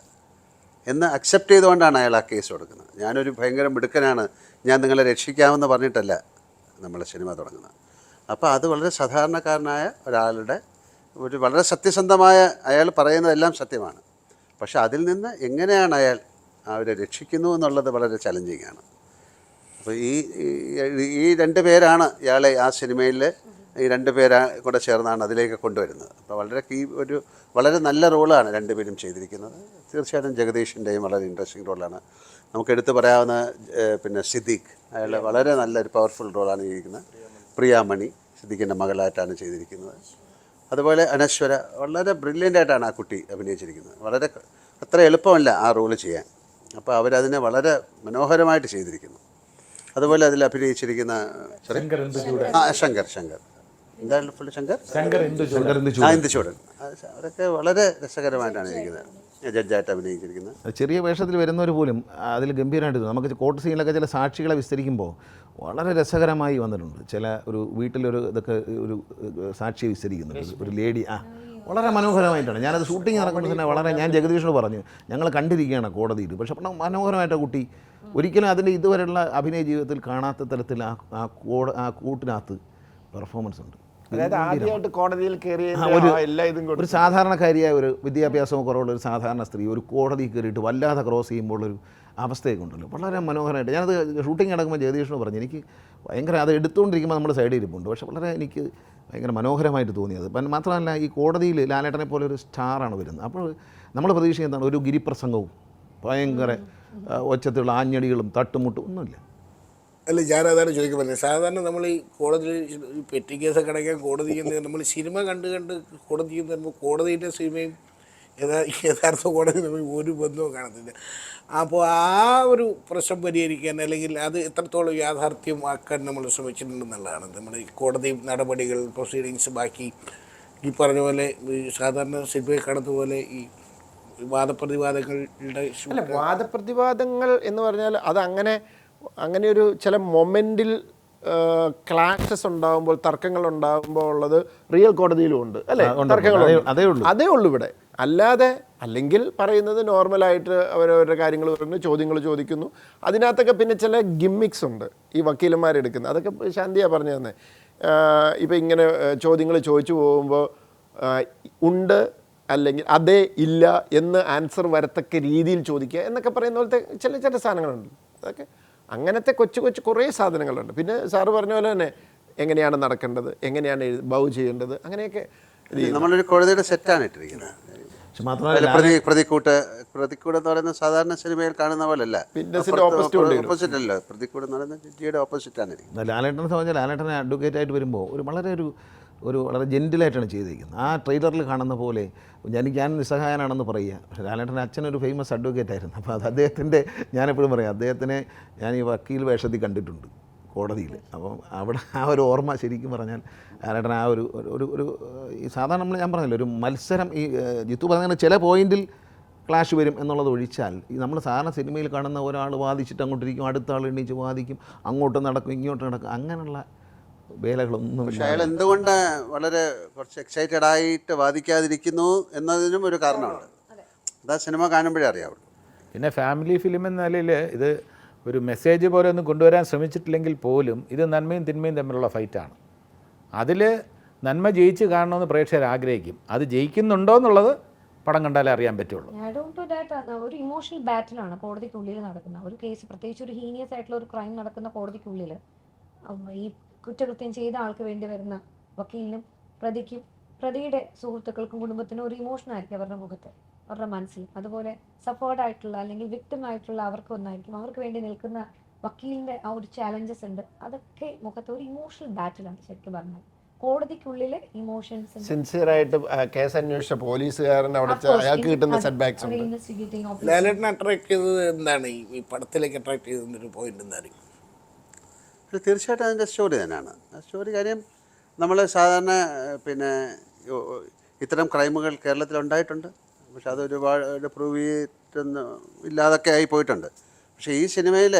എന്ന് അക്സെപ്റ്റ് ചെയ്തുകൊണ്ടാണ് അയാൾ ആ കേസ് കൊടുക്കുന്നത്. ഞാനൊരു ഭയങ്കര മിടുക്കനാണ് ഞാൻ നിങ്ങളെ രക്ഷിക്കാമെന്ന് പറഞ്ഞിട്ടല്ല നമ്മൾ സിനിമ തുടങ്ങുന്നത്. അപ്പോൾ അത് വളരെ സാധാരണക്കാരനായ ഒരാളുടെ ഒരു വളരെ സത്യസന്ധമായ അയാൾ പറയുന്നതെല്ലാം സത്യമാണ്. പക്ഷെ അതിൽ നിന്ന് എങ്ങനെയാണ് അയാൾ അവരെ രക്ഷിക്കുന്നു എന്നുള്ളത് വളരെ ചലഞ്ചിങ് ആണ്. അപ്പോൾ ഈ ഈ- രണ്ട് പേരാണ് ഇയാളെ ആ സിനിമയിൽ ഈ രണ്ട് പേരാ കൂടെ ചേർന്നാണ് അതിലേക്ക് കൊണ്ടുവരുന്നത്. അപ്പോൾ വളരെ ഈ ഒരു വളരെ നല്ല റോളാണ് രണ്ടുപേരും ചെയ്തിരിക്കുന്നത്. തീർച്ചയായിട്ടും ജഗദീഷിന്റെയും വളരെ ഇൻട്രസ്റ്റിംഗ് റോളാണ് നമുക്ക് എടുത്തു പറയാവുന്ന പിന്നെ സിദ്ദീഖ്. അയാൾ വളരെ നല്ലൊരു പവർഫുൾ റോളാണ് ചെയ്തിരിക്കുന്നത്. പ്രിയാമണി സിദ്ദീഖിന്റെ മകളായിട്ടാണ് ചെയ്തിരിക്കുന്നത്. അതുപോലെ അനശ്വര വളരെ ബ്രില്യന്റ് ആയിട്ടാണ് ആ കുട്ടി അഭിനയിച്ചിരിക്കുന്നത്. വളരെ അത്ര എളുപ്പമല്ല ആ റോൾ ചെയ്യാൻ. അപ്പോൾ അവരതിനെ വളരെ മനോഹരമായിട്ട് ചെയ്തിരിക്കുന്നു. അതുപോലെ അതിൽ അഭിനയിച്ചിരിക്കുന്ന? ആ ശങ്കർ ശങ്കർ. എന്താണ് ഫുള്ള് ശങ്കർ. ആ ഇന്ദുചൂടൻ അവരൊക്കെ വളരെ രസകരമായിട്ടാണ് ഇരിക്കുന്നത്. ജഡ്ജായിട്ട് അഭിനയിച്ചിരിക്കുന്നത്.
ചെറിയ വേഷത്തിൽ വരുന്നവർ പോലും അതിൽ ഗംഭീരമായിട്ട് നമുക്ക് കോർട്ട് സീനിലൊക്കെ ചില സാക്ഷികളെ വിസ്തരിക്കുമ്പോൾ വളരെ രസകരമായി വന്നിട്ടുണ്ട്. ചില ഒരു വീട്ടിലൊരു ഇതൊക്കെ ഒരു സാക്ഷി സാക്ഷിയെ വിസ്തരിക്കുന്നുണ്ട്. ഒരു ലേഡി ആ വളരെ മനോഹരമായിട്ടാണ്. ഞാനത് ഷൂട്ടിങ് നടക്കുമ്പോൾ തന്നെ വളരെ ഞാൻ ജഗദീഷിനോട് പറഞ്ഞു ഞങ്ങൾ കണ്ടിരിക്കുകയാണ് കോടതിയിൽ. പക്ഷെ വളരെ മനോഹരമായിട്ട് കുട്ടി ഒരിക്കലും അതിന്റെ ഇതുവരെയുള്ള അഭിനയ ജീവിതത്തിൽ കാണാത്ത തരത്തിൽ ആ ആ കോ ആ കൂട്ടിനകത്ത് പെർഫോമൻസ് ഉണ്ട്.
കോടതിയിൽ
ഒരു- സാധാരണക്കാരിയായ ഒരു വിദ്യാഭ്യാസവും കുറവുള്ള ഒരു സാധാരണ സ്ത്രീ ഒരു കോടതി കയറിയിട്ട് വല്ലാതെ ക്രോസ് ചെയ്യുമ്പോൾ ഒരു അവസ്ഥയൊക്കെ ഉണ്ടല്ലോ. വളരെ മനോഹരമായിട്ട്. ഞാനത് ഷൂട്ടിംഗ് നടക്കുമ്പോൾ ജഗദീഷിനോട് പറഞ്ഞു. എനിക്ക് ഭയങ്കര അത് എടുത്തുകൊണ്ടിരിക്കുമ്പോൾ നമ്മുടെ സൈഡിൽ ഇരിപ്പുണ്ട്. പക്ഷെ വളരെ എനിക്ക് ഭയങ്കര മനോഹരമായിട്ട് തോന്നിയത്. മാത്രമല്ല ഈ കോടതിയിൽ ലാലേട്ടനെ പോലെ ഒരു സ്റ്റാറാണ് വരുന്നത്. അപ്പോൾ നമ്മൾ പ്രതീക്ഷിക്കുന്നതാണ് ഒരു ഗിരിപ്രസംഗവും. ഭയങ്കര ഒച്ചത്തിലുള്ള ആഞ്ഞടികളും തട്ടുമുട്ടും ഒന്നുമില്ല.
അല്ല ഞാനതാണ് ചോദിക്കാൻ പറഞ്ഞത് സാധാരണ നമ്മൾ ഈ കോടതിയിൽ പെറ്റി കേസൊക്കെ അടയ്ക്കാൻ കോടതി നമ്മൾ സിനിമ കണ്ട് കണ്ട് കോടതി ചെയ്യുന്ന പറയുമ്പോൾ കോടതിയുടെ സിനിമയും യഥാ യഥാർത്ഥ കോടതി തമ്മിൽ ഒരു ബന്ധവും കാണത്തില്ല. അപ്പോൾ ആ ഒരു പ്രശ്നം പരിഹരിക്കാൻ അല്ലെങ്കിൽ അത് എത്രത്തോളം യാഥാർത്ഥ്യമാക്കാൻ നമ്മൾ ശ്രമിച്ചിട്ടുണ്ടെന്നുള്ളതാണ്. നമ്മൾ ഈ കോടതി നടപടികൾ പ്രൊസീഡിങ്സ് ബാക്കി ഈ പറഞ്ഞ പോലെ സാധാരണ സിനിമയെ കാണുന്ന പോലെ ഈ വാദപ്രതിവാദങ്ങളുടെ
അല്ല വാദപ്രതിവാദങ്ങൾ എന്ന് പറഞ്ഞാൽ അത് അങ്ങനെ അങ്ങനെ ഒരു ചില മൊമെന്റിൽ ക്ലാഷസ് ഉണ്ടാകുമ്പോൾ തർക്കങ്ങൾ ഉണ്ടാകുമ്പോൾ ഉള്ളത് റിയൽ കോടതിയിലും ഉണ്ട് അല്ലേ? തർക്കങ്ങൾ
അതേ- ഉള്ളൂ.
അതേ ഉള്ളൂ ഇവിടെ. അല്ലാതെ അല്ലെങ്കിൽ പറയുന്നത് നോർമലായിട്ട് അവരവരുടെ കാര്യങ്ങൾ പറയുന്നു ചോദ്യങ്ങൾ ചോദിക്കുന്നു. അതിനകത്തൊക്കെ പിന്നെ ചില ഗിമ്മിക്സ് ഉണ്ട് ഈ വക്കീലന്മാരെടുക്കുന്നത്. അതൊക്കെ ശാന്തിയാണ് പറഞ്ഞു തന്നെ. ഇപ്പം ഇങ്ങനെ ചോദ്യങ്ങൾ ചോദിച്ചു പോകുമ്പോൾ ഉണ്ട് അല്ലെങ്കിൽ അതെ ഇല്ല എന്ന് ആൻസർ വരത്തക്ക രീതിയിൽ ചോദിക്കുക എന്നൊക്കെ പറയുന്ന പോലത്തെ ചില ചില സാധനങ്ങളുണ്ട്. അതൊക്കെ അങ്ങനത്തെ കൊച്ചു കൊച്ചു കുറേ സാധനങ്ങളുണ്ട്. പിന്നെ സാറ് പറഞ്ഞ പോലെ തന്നെ എങ്ങനെയാണ് നടക്കേണ്ടത് എങ്ങനെയാണ് ബൗ ചെയ്യേണ്ടത് അങ്ങനെയൊക്കെ.
നമ്മളൊരു കോടതിയുടെ സെറ്റാണ് ഇട്ടിരിക്കുന്നത്. പ്രതി പ്രതിക്കൂട്ട് എന്ന് പറയുന്നത് സാധാരണ സിനിമയിൽ കാണുന്ന പോലല്ല ഓപ്പോസിറ്റ് അല്ല പ്രതിക്കൂട്ട് എന്ന് പറയുന്നത് ജഡ്ജിയുടെ ഓപ്പോസിറ്റാണ് ആണ്
ലാലേട്ടനെ സംബന്ധിച്ച് ലാലേട്ടനെ അഡ്വക്കേറ്റ് ആയിട്ട് വരുമ്പോൾ ഒരു വളരെ ഒരു ഒരു വളരെ ജെന്റിലായിട്ടാണ് ചെയ്തിരിക്കുന്നത്. ആ ട്രെയിലറിൽ കാണുന്ന പോലെ ഞാൻ ഞാൻ നിസ്സഹായനാണെന്ന് പറയുക. പക്ഷേ ലാലേട്ടന്റെ അച്ഛനൊരു ഫേമസ് അഡ്വക്കേറ്റ് ആയിരുന്നു. അപ്പോൾ അത് അദ്ദേഹത്തിന്റെ ഞാനെപ്പോഴും പറയാം അദ്ദേഹത്തിനെ ഞാൻ ഈ വക്കീൽ വേഷത്തിൽ കണ്ടിട്ടുണ്ട് കോടതിയിൽ. അപ്പം അവിടെ ആ ഒരു ഓർമ്മ ശരിക്കും പറഞ്ഞാൽ ലാലേട്ടൻ ആ ഒരു ഒരു- ഒരു ഈ സാധാരണ നമ്മൾ ഞാൻ പറഞ്ഞില്ല ഒരു മത്സരം ഈ ജിത്തു പറഞ്ഞ ചില പോയിന്റിൽ ക്ലാഷ് വരും എന്നുള്ളത് ഒഴിച്ചാൽ ഈ നമ്മൾ സാധാരണ സിനിമയിൽ കാണുന്ന ഒരാൾ വാദിച്ചിട്ട് അങ്ങോട്ടിരിക്കും അടുത്ത ആൾ എണീച്ച് വാദിക്കും അങ്ങോട്ട് നടക്കും ഇങ്ങോട്ട് നടക്കും അങ്ങനെയുള്ള വേലകളൊന്നും
പക്ഷെ അയാൾ എന്തുകൊണ്ട് വളരെ കുറച്ച് എക്സൈറ്റഡ് ആയിട്ട് വാദിക്കാതിരിക്കുന്നു എന്നതിനും ഒരു കാരണമുണ്ട്. അതാ. സിനിമ കാണുമ്പോഴേ അറിയാവുള്ളൂ
പിന്നെ ഫാമിലി ഫിലിം എന്ന നിലയിൽ ഇത് ഒരു മെസ്സേജ് പോലെ ഒന്നും കൊണ്ടുവരാൻ ശ്രമിച്ചിട്ടില്ലെങ്കിൽ പോലും ഇത് നന്മയും തിന്മയും തമ്മിലുള്ള ഫൈറ്റാണ് അതിൽ നന്മ ജയിച്ച് കാണണമെന്ന് പ്രേക്ഷകർ ആഗ്രഹിക്കും. അത് ജയിക്കുന്നുണ്ടോ എന്നുള്ളത് പടം കണ്ടാലേ അറിയാൻ പറ്റുള്ളൂ.
ടു ദാറ്റ് ഒരു ഇമോഷണൽ ബാറ്റിലാണ് കോടതിക്കുള്ളിൽ നടക്കുന്ന ഒരു കേസ് പ്രത്യേകിച്ച് ഒരു ഹീനിയസ് ആയിട്ടുള്ള ഒരു ക്രൈം നടക്കുന്ന കോടതിക്കുള്ളിൽ ഈ കുറ്റകൃത്യം ചെയ്ത ആൾക്ക് വേണ്ടി വരുന്ന വക്കീലിനും പ്രതിക്കും പ്രതിയുടെ സുഹൃത്തുക്കൾക്കും കുടുംബത്തിനും ഒരു ഇമോഷൻ ആയിരിക്കും അവരുടെ മുഖത്ത് അവരുടെ മനസ്സിൽ. അതുപോലെ സപ്പോർട്ട് ആയിട്ടുള്ള അല്ലെങ്കിൽ വിക്ടിം ആയിട്ടുള്ള അവർക്ക് ഒന്നായിരിക്കും. അവർക്ക് വേണ്ടി നിൽക്കുന്ന വക്കീലിന്റെ ആ ഒരു ചാലഞ്ചസ് ഉണ്ട്. അതൊക്കെ മുഖത്ത് ഒരു ഇമോഷണൽ ബാറ്റിലാണ് ശരിക്കും പറഞ്ഞാൽ. കോടതിക്കുള്ളിലെ ഇമോഷൻസ്
സിൻസിയർ ആയിട്ട് കേസ് അന്വേഷിച്ച പോലീസുകാരൻ അവിടെ അയാൾക്ക് കിട്ടുന്ന സെറ്റ് ബാക്സ് ഉണ്ട്.
ഇൻവെസ്റ്റിഗേറ്റിംഗ്
ലാലേട്ടനെ അട്രാക്ട് ചെയ്തത് എന്താണ്? ഈ പടത്തിലേക്ക് അട്രാക്ട് ഒരു പോയിന്റ് എന്തായിരിക്കും?
ഇത് തീർച്ചയായിട്ടും അതിന്റെ സ്റ്റോറി തന്നെയാണ്. ആ സ്റ്റോറി കാര്യം നമ്മൾ സാധാരണ പിന്നെ ഇത്തരം ക്രൈമുകൾ കേരളത്തിൽ ഉണ്ടായിട്ടുണ്ട്. പക്ഷെ അത് ഒരുപാട് പ്രൂവ് ചെയ്തിട്ടൊന്നും ഇല്ലാതൊക്കെ ആയി പോയിട്ടുണ്ട്. പക്ഷേ ഈ സിനിമയിൽ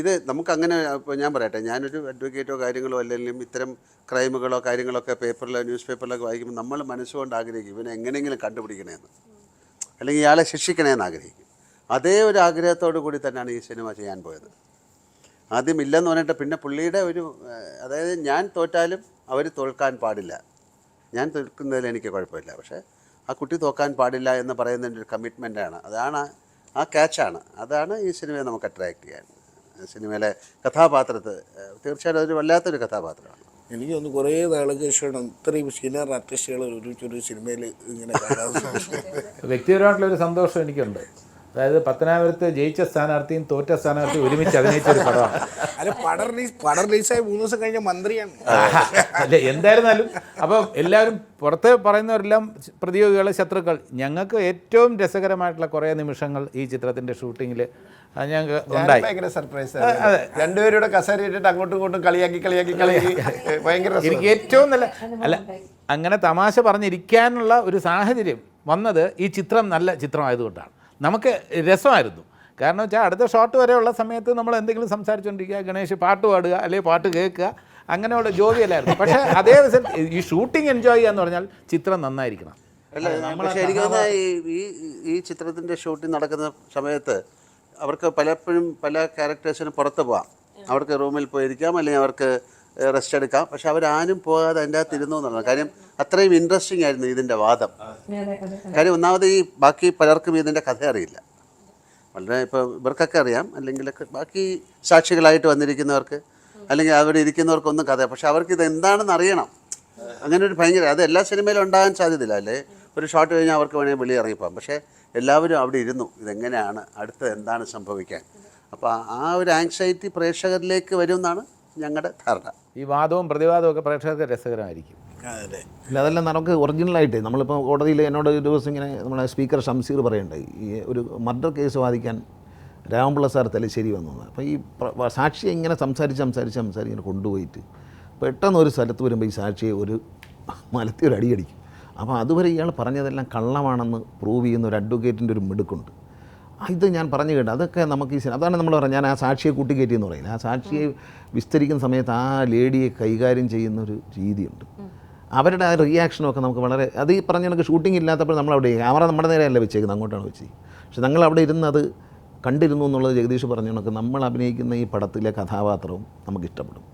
ഇത് നമുക്കങ്ങനെ ഇപ്പോൾ ഞാൻ പറയട്ടെ ഞാനൊരു അഡ്വക്കേറ്റോ കാര്യങ്ങളോ അല്ലെങ്കിലും ഇത്തരം ക്രൈമുകളോ കാര്യങ്ങളൊക്കെ പേപ്പറിലോ ന്യൂസ് പേപ്പറിലൊക്കെ വായിക്കുമ്പോൾ നമ്മൾ മനസ്സുകൊണ്ട് ആഗ്രഹിക്കും ഇവനെ എങ്ങനെയെങ്കിലും കണ്ടുപിടിക്കണമെന്ന് അല്ലെങ്കിൽ ഇയാളെ ശിക്ഷിക്കണമെന്ന് ആഗ്രഹിക്കും. അതേ ഒരു ആഗ്രഹത്തോടു കൂടി തന്നെയാണ് ഈ സിനിമ ചെയ്യാൻ പോയത്. ആദ്യം ഇല്ലെന്ന് പറഞ്ഞിട്ട് പിന്നെ പുള്ളിയുടെ ഒരു അതായത് ഞാൻ തോറ്റാലും അവർ തോൽക്കാൻ പാടില്ല. ഞാൻ തോൽക്കുന്നതിൽ എനിക്ക് കുഴപ്പമില്ല. പക്ഷേ ആ കുട്ടി തോക്കാൻ പാടില്ല എന്ന് പറയുന്നതിന്റെ ഒരു കമ്മിറ്റ്മെന്റാണ് അതാണ് ആ ക്യാച്ചാണ് അതാണ് ഈ സിനിമയെ നമുക്ക് അട്രാക്ട് ചെയ്യാൻ. സിനിമയിലെ കഥാപാത്രത്തെ തീർച്ചയായിട്ടും അതൊരു വല്ലാത്തൊരു കഥാപാത്രമാണ്.
എനിക്ക് തോന്നുന്നു കുറേ നാളുകൾ ശേഷമാണ് ഇത്രയും സീനിയർ ആർട്ടിസ്റ്റുകൾ ഒരു ഒരു സിനിമയിൽ ഇങ്ങനെ
വ്യക്തിപരമായിട്ടുള്ള ഒരു സന്തോഷം എനിക്കുണ്ട്. അതായത് പത്തനാപുരത്ത് ജയിച്ച സ്ഥാനാർത്ഥിയും തോറ്റ സ്ഥാനാർത്ഥിയും ഒരുമിച്ച് അഭിനയിച്ച ഒരു പടമാണ്.
അല്ല പടം റിലീസ് പടം റിലീസായി മൂന്ന് ദിവസം കഴിഞ്ഞ മന്ത്രിയാണ്.
അല്ല എന്തായിരുന്നാലും അപ്പം എല്ലാവരും പുറത്തെ പറയുന്നവരെല്ലാം പ്രതിയോഗികളെ ശത്രുക്കൾ. ഞങ്ങൾക്ക് ഏറ്റവും രസകരമായിട്ടുള്ള കുറേ നിമിഷങ്ങൾ ഈ ചിത്രത്തിന്റെ ഷൂട്ടിങ്ങിൽ ഞങ്ങൾക്ക് ഉണ്ടായി.
ഭയങ്കര സർപ്രൈസ് രണ്ടുപേരുടെ കസേര ഇട്ടിട്ട് അങ്ങോട്ടും ഇങ്ങോട്ടും കളിയാക്കി കളിയാക്കി കളിയാക്കി. ഭയങ്കര.
എനിക്ക് ഏറ്റവും നല്ല അല്ല അങ്ങനെ തമാശ പറഞ്ഞിരിക്കാനുള്ള ഒരു സാഹചര്യം വന്നത് ഈ ചിത്രം നല്ല ചിത്രമായതുകൊണ്ടാണ്. നമുക്ക് രസമായിരുന്നു. കാരണം വെച്ചാൽ അടുത്ത ഷോട്ട് വരെയുള്ള സമയത്ത് നമ്മൾ എന്തെങ്കിലും സംസാരിച്ചുകൊണ്ടിരിക്കുക ഗണേഷ് പാട്ട് പാടുക അല്ലെങ്കിൽ പാട്ട് കേൾക്കുക അങ്ങനെയുള്ള ജോലിയല്ലായിരുന്നു പക്ഷേ അതേ ദിവസം ഈ ഷൂട്ടിംഗ് എൻജോയ് ചെയ്യുക എന്ന് പറഞ്ഞാൽ ചിത്രം നന്നായിരിക്കണം.
അല്ല നമ്മൾ ശരിക്കും ഈ ഈ ഈ ചിത്രത്തിന്റെ ഷൂട്ടിംഗ് നടക്കുന്ന സമയത്ത് അവർക്ക് പലപ്പോഴും പല ക്യാരക്ടേഴ്സിനും പുറത്ത് പോകാം അവർക്ക് റൂമിൽ പോയിരിക്കാം അല്ലെങ്കിൽ അവർക്ക് റെസ്റ്റ് എടുക്കാം. പക്ഷെ അവരാരും പോകാതെ അതിന്റെ അകത്ത് ഇരുന്നു എന്നുള്ളതാണ്. കാര്യം അത്രയും ഇൻട്രസ്റ്റിംഗ് ആയിരുന്നു ഇതിന്റെ വാദം. കാര്യം ഒന്നാമത് ഈ ബാക്കി പലർക്കും ഇതിന്റെ കഥ അറിയില്ല. വളരെ ഇപ്പോൾ ഇവർക്കൊക്കെ അറിയാം അല്ലെങ്കിൽ ബാക്കി സാക്ഷികളായിട്ട് വന്നിരിക്കുന്നവർക്ക് അല്ലെങ്കിൽ അവിടെ ഇരിക്കുന്നവർക്കൊന്നും കഥ. പക്ഷെ അവർക്ക് ഇത് എന്താണെന്ന് അറിയണം. അങ്ങനെ ഒരു ഭയങ്കര അത് എല്ലാ സിനിമയിലും ഉണ്ടാകാൻ സാധ്യതയില്ല. അല്ലേ? ഒരു ഷോട്ട് കഴിഞ്ഞാൽ അവർക്ക് വേണമെങ്കിൽ വെളി അറിയിപ്പാം പക്ഷേ എല്ലാവരും അവിടെ ഇരുന്നു. ഇതെങ്ങനെയാണ്? അടുത്ത് എന്താണ് സംഭവിക്കാൻ? അപ്പോൾ ആ ഒരു ആങ്സൈറ്റി പ്രേക്ഷകരിലേക്ക് വരുമെന്നാണ് ഞങ്ങളുടെ ധാരണ.
ഈ വാദവും പ്രതിവാദവും ഒക്കെ പ്രേക്ഷകർക്ക് രസകരമായിരിക്കും.
അല്ല അതെല്ലാം നമുക്ക് ഒറിജിനലായിട്ട് നമ്മളിപ്പോൾ കോടതിയിൽ എന്നോട് ഒരു ദിവസം ഇങ്ങനെ നമ്മുടെ സ്പീക്കർ ഷംസീർ പറയുണ്ടായി ഈ ഒരു മർഡർ കേസ് വാദിക്കാൻ രാമപിള്ള സാർ തലശ്ശേരി വന്നു അപ്പോൾ ഈ സാക്ഷിയെ ഇങ്ങനെ സംസാരിച്ച് സംസാരിച്ച് സംസാരിച്ച് ഇങ്ങനെ കൊണ്ടുപോയിട്ട് പെട്ടെന്ന് ഒരു സ്ഥലത്ത് വരുമ്പോൾ ഈ സാക്ഷിയെ ഒരു മലത്തി ഒരു അടിയടിക്കും. അപ്പോൾ അതുവരെ ഇയാൾ പറഞ്ഞതെല്ലാം കള്ളമാണെന്ന് പ്രൂവ് ചെയ്യുന്ന ഒരു അഡ്വക്കേറ്റിന്റെ ഒരു മിടുക്കുണ്ട്. ഇത് ഞാൻ പറഞ്ഞു കേട്ടു അതൊക്കെ നമുക്ക് ഈ അതാണ് നമ്മൾ പറഞ്ഞത് ഞാൻ ആ സാക്ഷിയെ കൂട്ടിക്കയറ്റി എന്ന് പറയുന്നത്. ആ സാക്ഷിയെ വിസ്തരിക്കുന്ന സമയത്ത് ആ ലേഡിയെ കൈകാര്യം ചെയ്യുന്ന ഒരു രീതിയുണ്ട്. അവരുടെ ആ റിയാക്ഷനൊക്കെ നമുക്ക് വളരെ അത് ഈ പറഞ്ഞ കണക്ക് ഷൂട്ടിംഗ് ഇല്ലാത്തപ്പോൾ നമ്മൾ അവിടെ ക്യാമറ നമ്മുടെ നേരെയല്ല വെച്ചേക്കുന്നത് അങ്ങോട്ടാണ് വെച്ചത്. പക്ഷെ ഞങ്ങൾ അവിടെ ഇരുന്നത് കണ്ടിരുന്നു എന്നുള്ളത് ജഗദീഷ് പറഞ്ഞ കണക്ക് നമ്മൾ അഭിനയിക്കുന്ന ഈ പടത്തിലെ കഥാപാത്രവും നമുക്ക് ഇഷ്ടപ്പെടും.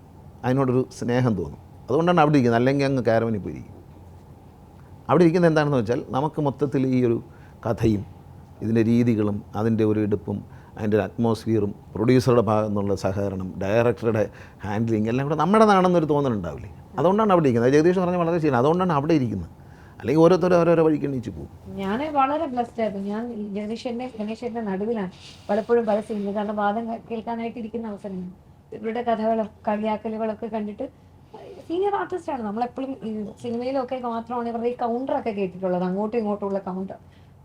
അതിനോടൊരു സ്നേഹം തോന്നും. അതുകൊണ്ടാണ് അവിടെ ഇരിക്കുന്നത്. അല്ലെങ്കിൽ അങ്ങ് കാരവനിൽ പോയിരിക്കും. അവിടെ ഇരിക്കുന്നത് എന്താണെന്ന് വെച്ചാൽ നമുക്ക് മൊത്തത്തിൽ ഈ ഒരു കഥയും ഇതിന്റെ രീതികളും അതിന്റെ ഒരു എടുപ്പും അതിന്റെ ഒരു അറ്റ്മോസ്ഫിയറും പ്രൊഡ്യൂസറുടെ ഭാഗത്തുനിന്നുള്ള സഹകരണം ഡയറക്ടറുടെ ഹാൻഡ്ലിങ് എല്ലാം കൂടെ നമ്മുടേതാണെന്നൊരു തോന്നലുണ്ടാവില്ലേ? അതുകൊണ്ടാണ് അവിടെ ഇരിക്കുന്നത്. ജഗദീഷ് പറഞ്ഞ വളരെ ശരിയാണ്. അതുകൊണ്ടാണ് അവിടെ ഇരിക്കുന്നത്. അല്ലെങ്കിൽ ഓരോരുത്തരും ഓരോരോ വഴിക്ക് എണീച്ച് പോകും.
ഞാൻ വളരെ ബ്ലസ്ഡ് ആയിരുന്നു. ഞാൻ ഈ ഗണേശന്റെ നടുവിലാണ് പലപ്പോഴും പല സിനിമ കാരണം വാദം കേൾക്കാനായിട്ട് ഇരിക്കുന്ന അവസരങ്ങൾ ഇവരുടെ കഥകളും കളിയാക്കലുകളൊക്കെ കണ്ടിട്ട് സീനിയർ ആർട്ടിസ്റ്റാണ് നമ്മളെപ്പോഴും സിനിമയിലൊക്കെ മാത്രമാണ് ഇവരുടെ ഈ കൗണ്ടറൊക്കെ കേട്ടിട്ടുള്ളത്. അങ്ങോട്ടും ഇങ്ങോട്ടുമുള്ള കൗണ്ടർ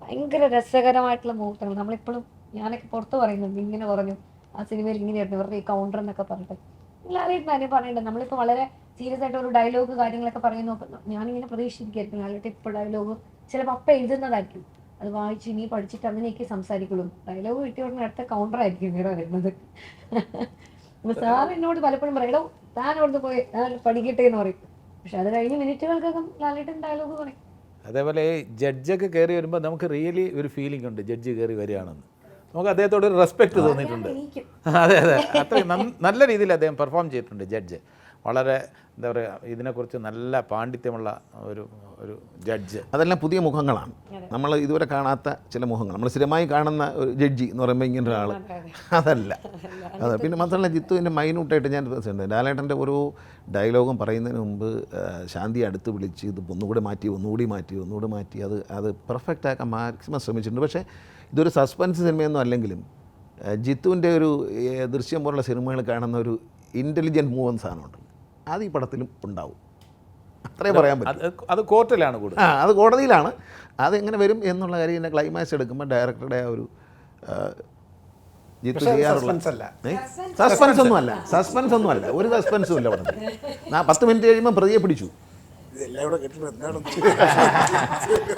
ഭയങ്കര രസകരമായിട്ടുള്ള മുഹൂർത്തങ്ങൾ. നമ്മളിപ്പോഴും ഞാനൊക്കെ പുറത്ത് പറയുന്നുണ്ട്. ഇങ്ങനെ പറഞ്ഞു. ആ സിനിമയിൽ ഇങ്ങനെയായിരുന്നു. ഇവരുടെ ഈ കൗണ്ടർ എന്നൊക്കെ പറഞ്ഞിട്ട്. എല്ലാവരെയും കാര്യം പറയണ്ടത് നമ്മളിപ്പോൾ വളരെ സീരിയസ് ആയിട്ട് ഒരു ഡയലോഗ് കാര്യങ്ങളൊക്കെ പറയുന്നു. ഞാനിങ്ങനെ പ്രതീക്ഷിച്ചിരിക്കും നല്ല ഇപ്പോൾ ഡയലോഗ് ചിലപ്പോൾ അപ്പം എഴുതുന്നതായിരിക്കും. അത് വായിച്ച് ഇനി പഠിച്ചിട്ട് അങ്ങനെയൊക്കെ സംസാരിക്കുള്ളൂ. ഡയലോഗ് കിട്ടിയ ഉടനെ അടുത്ത കൗണ്ടർ ആയിരിക്കും ഇങ്ങനെ അപ്പൊ സാർ എന്നോട് പലപ്പോഴും പറയും "എടോ, താൻ അവിടുന്ന് പോയി ഞാൻ പഠിക്കട്ടെ എന്ന് പറയും. പക്ഷെ അത് കഴിഞ്ഞ് മിനിറ്റുകൾക്കകം ലാലേട്ടൻ ഡയലോഗ് പറയും.
അതേപോലെ ജഡ്ജൊക്കെ കയറി വരുമ്പോൾ നമുക്ക് റിയലി ഒരു ഫീലിംഗ് ഉണ്ട് ജഡ്ജ് കയറി വരികയാണെന്ന്. നമുക്ക് അദ്ദേഹത്തോട് ഒരു റെസ്പെക്ട് തോന്നിയിട്ടുണ്ട്. അതെ അതെ. അത്രയും നല്ല രീതിയിൽ അദ്ദേഹം പെർഫോം ചെയ്തിട്ടുണ്ട് ജഡ്ജ് വളരെ എന്താ പറയുക ഇതിനെക്കുറിച്ച് നല്ല പാണ്ഡിത്യമുള്ള ഒരു ഒരു ജഡ്ജ്.
അതെല്ലാം പുതിയ മുഖങ്ങളാണ്. നമ്മൾ ഇതുവരെ കാണാത്ത ചില മുഖങ്ങൾ. നമ്മൾ സ്ഥിരമായി കാണുന്ന ഒരു ജഡ്ജി എന്ന് പറയുമ്പോൾ ഇങ്ങനെ ഒരാൾ. അതല്ല. അതെ. പിന്നെ മാത്രമല്ല ജിത്തുവിന്റെ മൈന്യൂട്ടായിട്ട് ഞാൻ ഉണ്ട് ലാലേട്ടന്റെ ഓരോ ഡയലോഗും പറയുന്നതിന് മുമ്പ് ശാന്തി അടുത്ത് വിളിച്ച് ഇത് ഒന്നുകൂടി മാറ്റി ഒന്നുകൂടി മാറ്റി ഒന്നുകൂടി മാറ്റി അത് അത് പെർഫെക്റ്റ് ആക്കാൻ മാക്സിമം ശ്രമിച്ചിട്ടുണ്ട്. പക്ഷേ ഇതൊരു സസ്പെൻസ് സിനിമയൊന്നും അല്ലെങ്കിലും ജിത്തുവിന്റെ ഒരു ദൃശ്യം പോലുള്ള സിനിമകൾ കാണുന്ന ഒരു ഇന്റലിജന്റ് മൂവൻ സാധനമുണ്ട്. അത് ഈ പടത്തിലും ഉണ്ടാവും. അത്രേ പറയാൻ പറ്റും.
അത് കോർട്ടിലാണ് കൂടുതൽ.
ആ അത് കോടതിയിലാണ്. അത് എങ്ങനെ വരും എന്നുള്ള കാര്യം ഇതിന്റെ ക്ലൈമാക്സ് എടുക്കുമ്പോൾ ഡയറക്ടറുടെ ആ ഒരു ജിത്തു ചെയ്യാറുള്ള സസ്പെൻസ് ഒന്നും അല്ല. സസ്പെൻസ് ഒന്നും അല്ല. ഒരു സസ്പെൻസും ഇല്ല പടത്തിൽ. ആ പത്ത് മിനിറ്റ് കഴിയുമ്പോൾ പ്രതിയെ പിടിച്ചു.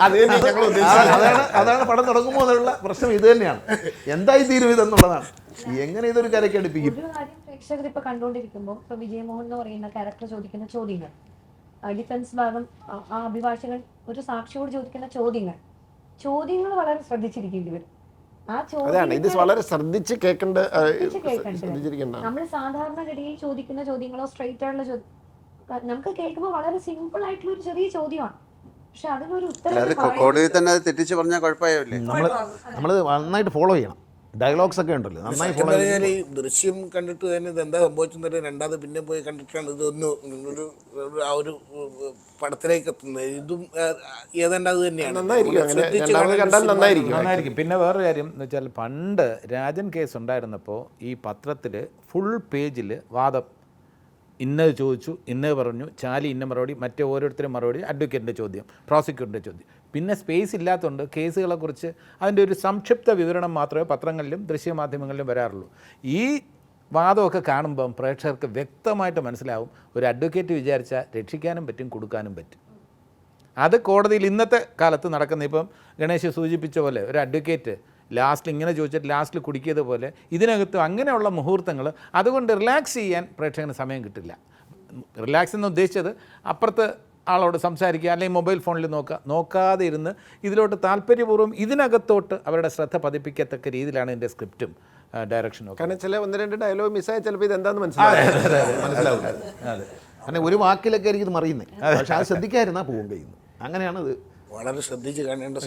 അതാണ് അതാണ് പടം തുടങ്ങുമ്പോൾ എന്നുള്ള പ്രശ്നം ഇത് തന്നെയാണ്. എന്തായി തീരും ഇതെന്നുള്ളതാണ്. എങ്ങനെ ഇതൊരു കരയ്ക്ക് അടുപ്പിക്കും?
പ്രേക്ഷകർ ഇപ്പൊ കണ്ടുകൊണ്ടിരിക്കുമ്പോൾ ഇപ്പൊ വിജയമോഹൻ എന്ന് പറയുന്ന ക്യാരക്ടർ ചോദിക്കുന്ന ചോദ്യങ്ങൾ. ഡിഫൻസ് ഭാഗം ആ, അഭിഭാഷകൻ ഒരു സാക്ഷിയോട് ചോദിക്കുന്ന ചോദ്യങ്ങൾ. ചോദ്യങ്ങൾ വളരെ ശ്രദ്ധിച്ചിരിക്കേണ്ടി വരും. ആ
ചോദ്യം ഇത് വളരെ ശ്രദ്ധിച്ച് കേൾക്കേണ്ട
നമ്മൾ സാധാരണഗതിയിൽ ചോദിക്കുന്ന ചോദ്യങ്ങളോ സ്ട്രെയിറ്റ് ആയിട്ടുള്ള ചോദ്യം നമുക്ക് കേൾക്കുമ്പോൾ വളരെ സിമ്പിൾ ആയിട്ടുള്ള ഒരു ചെറിയ ചോദ്യമാണ്. പക്ഷെ അതിനൊരു ഉത്തരം
കോടതി തന്നെ തെറ്റിച്ച് പറഞ്ഞാൽ കുഴപ്പമായില്ലേ
നമ്മൾ നമ്മൾ നന്നായിട്ട് ഫോളോ ചെയ്യണം. ഡയലോഗ്സ് ഒക്കെ ഉണ്ടല്ലോ നന്നായി ഫോളോ
ഞാൻ ഈ ദൃശ്യം കണ്ടിട്ട് തന്നെ ഇത് എന്താ സംഭവിച്ചെന്നിട്ട് രണ്ടാമത് പിന്നെ പോയി കണ്ടിട്ടാണ് ഇതൊന്ന് ഒരു ഒരു ആ ഒരു പടത്തിലേക്ക് എത്തുന്നത്. ഇതും ഏതാണ്ട് അത് തന്നെയാണ്.
നന്നായിരിക്കും. അങ്ങനെ
ശ്രദ്ധിച്ച്
കണ്ടാൽ നന്നായിരിക്കും.
നന്നായിരിക്കും. പിന്നെ വേറൊരു കാര്യം എന്ന് വെച്ചാൽ പണ്ട് രാജൻ കേസ് ഉണ്ടായിരുന്നപ്പോൾ ഈ പത്രത്തിൽ ഫുൾ പേജിൽ വാദം. ഇന്നത് ചോദിച്ചു ഇന്നത് പറഞ്ഞു ചാലി ഇന്ന മറുപടി മറ്റേ ഓരോരുത്തരും മറുപടി അഡ്വക്കേറ്റിന്റെ ചോദ്യം പ്രോസിക്യൂട്ടറിന്റെ ചോദ്യം. പിന്നെ സ്പേസ് ഇല്ലാത്തതുകൊണ്ട് കേസുകളെക്കുറിച്ച് അതിന്റെ ഒരു സംക്ഷിപ്ത വിവരണം മാത്രമേ പത്രങ്ങളിലും ദൃശ്യമാധ്യമങ്ങളിലും വരാറുള്ളൂ. ഈ വാദമൊക്കെ കാണുമ്പം പ്രേക്ഷകർക്ക് വ്യക്തമായിട്ട് മനസ്സിലാവും ഒരു അഡ്വക്കേറ്റ് വിചാരിച്ചാൽ രക്ഷിക്കാനും പറ്റും കൊടുക്കാനും പറ്റും. അത് കോടതിയിൽ ഇന്നത്തെ കാലത്ത് നടക്കുന്ന ഇപ്പം ഗണേശ് സൂചിപ്പിച്ച പോലെ ഒരു അഡ്വക്കേറ്റ് ലാസ്റ്റിൽ ഇങ്ങനെ ചോദിച്ചിട്ട് ലാസ്റ്റിൽ കുടിക്കിയത് പോലെ ഇതിനകത്ത് അങ്ങനെയുള്ള മുഹൂർത്തങ്ങൾ അതുകൊണ്ട് റിലാക്സ് ചെയ്യാൻ പ്രേക്ഷകന് സമയം കിട്ടില്ല. റിലാക്സ് എന്ന് ഉദ്ദേശിച്ചത് അപ്പുറത്ത് ആളോട് സംസാരിക്കുക അല്ലെങ്കിൽ മൊബൈൽ ഫോണിൽ നോക്കുക. നോക്കാതെ ഇരുന്ന് ഇതിലോട്ട് താല്പര്യപൂർവം ഇതിനകത്തോട്ട് അവരുടെ ശ്രദ്ധ പതിപ്പിക്കത്തക്ക രീതിയിലാണ് എന്റെ സ്ക്രിപ്റ്റും ഡയറക്ഷനും
കാരണം ചില ഒന്ന് രണ്ട് ഡയലോഗ് മിസ്സായ ചിലപ്പോൾ ഇത് എന്താണെന്ന് മനസ്സിലാവും
മനസ്സിലാവില്ല. അതെ. ഒരു വാക്കിലൊക്കെ ആയിരിക്കും ഇത് മറിയുന്നത് പക്ഷെ അത് ശ്രദ്ധിക്കാതിരുന്നാൽ പോകും കയ്യിൽ നിന്ന് അങ്ങനെയാണ് ഇത്
വളരെ ശ്രദ്ധിച്ച് കാണേണ്ട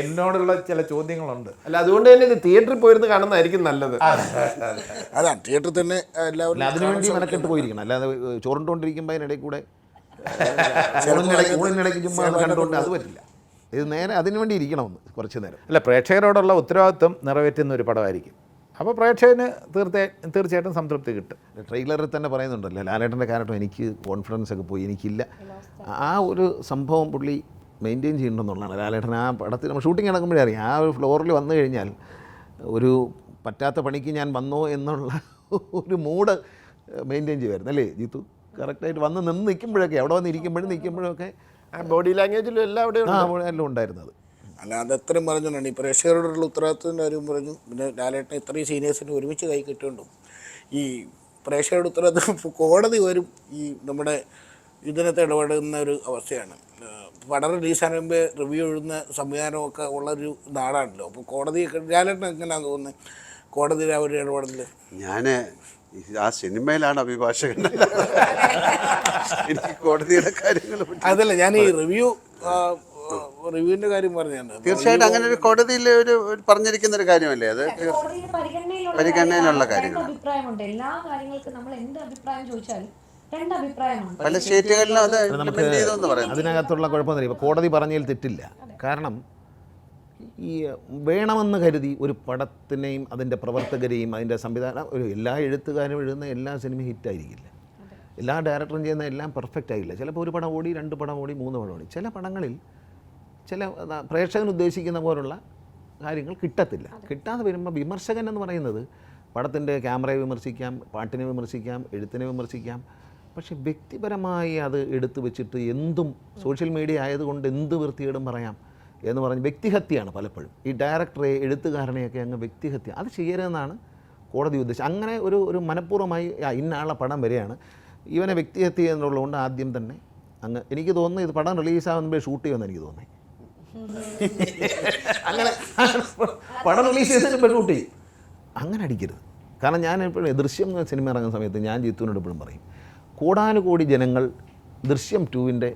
എന്നോടുള്ള ചില ചോദ്യങ്ങളുണ്ട്.
അല്ല അതുകൊണ്ട് തന്നെ ഇത് തിയേറ്ററിൽ പോയിരുന്ന് കാണുന്നതായിരിക്കും നല്ലത്.
അതാ തിയേറ്ററിൽ തന്നെ എല്ലാവരും
അതിനുവേണ്ടി മെനക്കെട്ട് പോയിരിക്കണം. അല്ലാതെ ചോറുണ്ടോണ്ടിരിക്കുമ്പോൾ അതിനിടയിൽ കൂടെ ഊണിനിടയ്ക്ക് ചുമ്മാ അത് കണ്ടുകൊണ്ട് അത് പറ്റില്ല. ഇത് നേരെ അതിനുവേണ്ടി ഇരിക്കണമെന്ന് കുറച്ച് നേരം.
അല്ല പ്രേക്ഷകരോടുള്ള ഉത്തരവാദിത്വം നിറവേറ്റുന്ന ഒരു പടമായിരിക്കും. അപ്പോൾ പ്രേക്ഷകന് തീർത്തെ തീർച്ചയായിട്ടും സംതൃപ്തി കിട്ടും.
ട്രെയിലറിൽ തന്നെ പറയുന്നുണ്ടല്ലോ ലാലേട്ടന്റെ കാരണം എനിക്ക് കോൺഫിഡൻസ് ഒക്കെ പോയി എനിക്കില്ല. ആ ഒരു സംഭവം പുള്ളി മെയിന്റെയിൻ ചെയ്യണമെന്നുള്ളതാണ്. ലാലേട്ടൻ ആ പടത്തിൽ നമ്മൾ ഷൂട്ടിംഗ് നടക്കുമ്പോഴേ അറിയാം ആ ഒരു ഫ്ലോറിൽ വന്നു കഴിഞ്ഞാൽ ഒരു പറ്റാത്ത പണിക്ക് ഞാൻ വന്നോ എന്നുള്ള ഒരു മൂഡ് മെയിന്റെയിൻ ചെയ്യുമായിരുന്നു. അല്ലേ ജീത്തു? കറക്റ്റായിട്ട് വന്ന് നിന്ന് നിൽക്കുമ്പോഴൊക്കെ അവിടെ വന്ന് ഇരിക്കുമ്പോഴും നിൽക്കുമ്പോഴൊക്കെ
ആ ബോഡി ലാംഗ്വേജിലും എല്ലാം അവിടെ
എല്ലാം ഉണ്ടായിരുന്നത്
അല്ല അത് എത്രയും പറഞ്ഞുകൊണ്ടാണ് ഈ പ്രേക്ഷകരോടുള്ള ഉത്തരവാദിത്വത്തിന്റെ കാര്യം പറഞ്ഞു. പിന്നെ ലാലേട്ടൻ ഇത്രയും സീനിയേഴ്സിന് ഒരുമിച്ച് കൈ കിട്ടുകൊണ്ടും ഈ പ്രേക്ഷകരുടെ ഉത്തരവാദിത്വം ഇപ്പോൾ കോടതി വരും. ഈ നമ്മുടെ ഇതിനകത്ത് ഇടപെടുന്ന ഒരു അവസ്ഥയാണ്. പടം റിലീസാൻ മുമ്പേ റിവ്യൂ എഴുതുന്ന സംവിധാനമൊക്കെ ഉള്ളൊരു നാടാണല്ലോ. അപ്പോൾ കോടതി ലാലേട്ടൻ എങ്ങനെയാണ് തോന്നുന്നത് കോടതിയിൽ അവർ ഇടപെടുന്നത്
ഞാൻ ആ സിനിമയിലാണ് അഭിഭാഷകൻ. എനിക്ക് കോടതിയുടെ കാര്യങ്ങൾ
അതല്ല ഞാൻ ഈ റിവ്യൂ റിവ്യൂവിന്റെ കാര്യം പറഞ്ഞാണ്.
തീർച്ചയായിട്ടും അങ്ങനെ ഒരു കോടതിയിൽ ഒരു ഒരു പറഞ്ഞിരിക്കുന്ന ഒരു കാര്യമല്ലേ? അത്
പരിഗണനയിലുള്ള.
കാര്യങ്ങൾ.
അഭിപ്രായമുണ്ട്. എല്ലാ കാര്യങ്ങൾക്കും നമ്മൾ എന്ത് അഭിപ്രായം ചോദിച്ചാലും രണ്ട് അഭിപ്രായമാണ്.
പല സ്റ്റേറ്റുകളിലും അത്
അതിനകത്തുള്ള കുഴപ്പമൊന്നും ഇപ്പോൾ കോടതി പറഞ്ഞതിൽ തെറ്റില്ല. കാരണം ഈ വേണമെന്ന് കരുതി ഒരു പടത്തിനെയും അതിന്റെ പ്രവർത്തകരെയും അതിന്റെ സംവിധാനം ഒരു എല്ലാ എഴുത്തുകാരും എഴുതുന്ന എല്ലാ സിനിമയും ഹിറ്റായിരിക്കില്ല. എല്ലാ ഡയറക്ടറും ചെയ്യുന്ന എല്ലാം പെർഫെക്റ്റ് ആയില്ല. ചിലപ്പോൾ ഒരു പടം ഓടി രണ്ട് പടം ഓടി മൂന്ന് പടം ഓടി. ചില പടങ്ങളിൽ ചില പ്രേക്ഷകൻ ഉദ്ദേശിക്കുന്ന പോലുള്ള കാര്യങ്ങൾ കിട്ടത്തില്ല. കിട്ടാതെ വരുമ്പോൾ വിമർശകൻ എന്ന് പറയുന്നത് പടത്തിന്റെ ക്യാമറയെ വിമർശിക്കാം പാട്ടിനെ വിമർശിക്കാം എഴുത്തിനെ വിമർശിക്കാം. പക്ഷെ വ്യക്തിപരമായി അത് എടുത്തു വെച്ചിട്ട് എന്തും സോഷ്യൽ മീഡിയ ആയതുകൊണ്ട് എന്ത് വൃത്തികേടും പറയാം എന്ന് പറഞ്ഞ് വ്യക്തിഹത്യയാണ് പലപ്പോഴും. ഈ ഡയറക്ടറെ എഴുത്തുകാരനെയൊക്കെ അങ്ങ് വ്യക്തിഹത്യ അത് ചെയ്യരുതെന്നാണ് കോടതി ഉദ്ദേശം. അങ്ങനെ ഒരു ഒരു മനഃപൂർവമായി ആ, ഇന്ന പടം വരെയാണ്. ഇവനെ വ്യക്തിഹത്യ എന്നുള്ളതുകൊണ്ട് ആദ്യം തന്നെ അങ്ങ് എനിക്ക് തോന്നുന്നു ഇത് പടം റിലീസാകുമ്പോൾ ഷൂട്ട് ചെയ്യുമെന്ന് എനിക്ക് തോന്നി അങ്ങനെ പടം റിലീസ് ചെയ്തതിന് പെൺകുട്ടി അങ്ങനെ അടിക്കരുത്. കാരണം ഞാൻ എപ്പോഴും ദൃശ്യം സിനിമ ഇറങ്ങുന്ന സമയത്ത് ഞാൻ ജിത്തുവിനോട് എപ്പോഴും പറയും കോടാനുകോടി ജനങ്ങൾ ദൃശ്യം ടൂവിന്റെ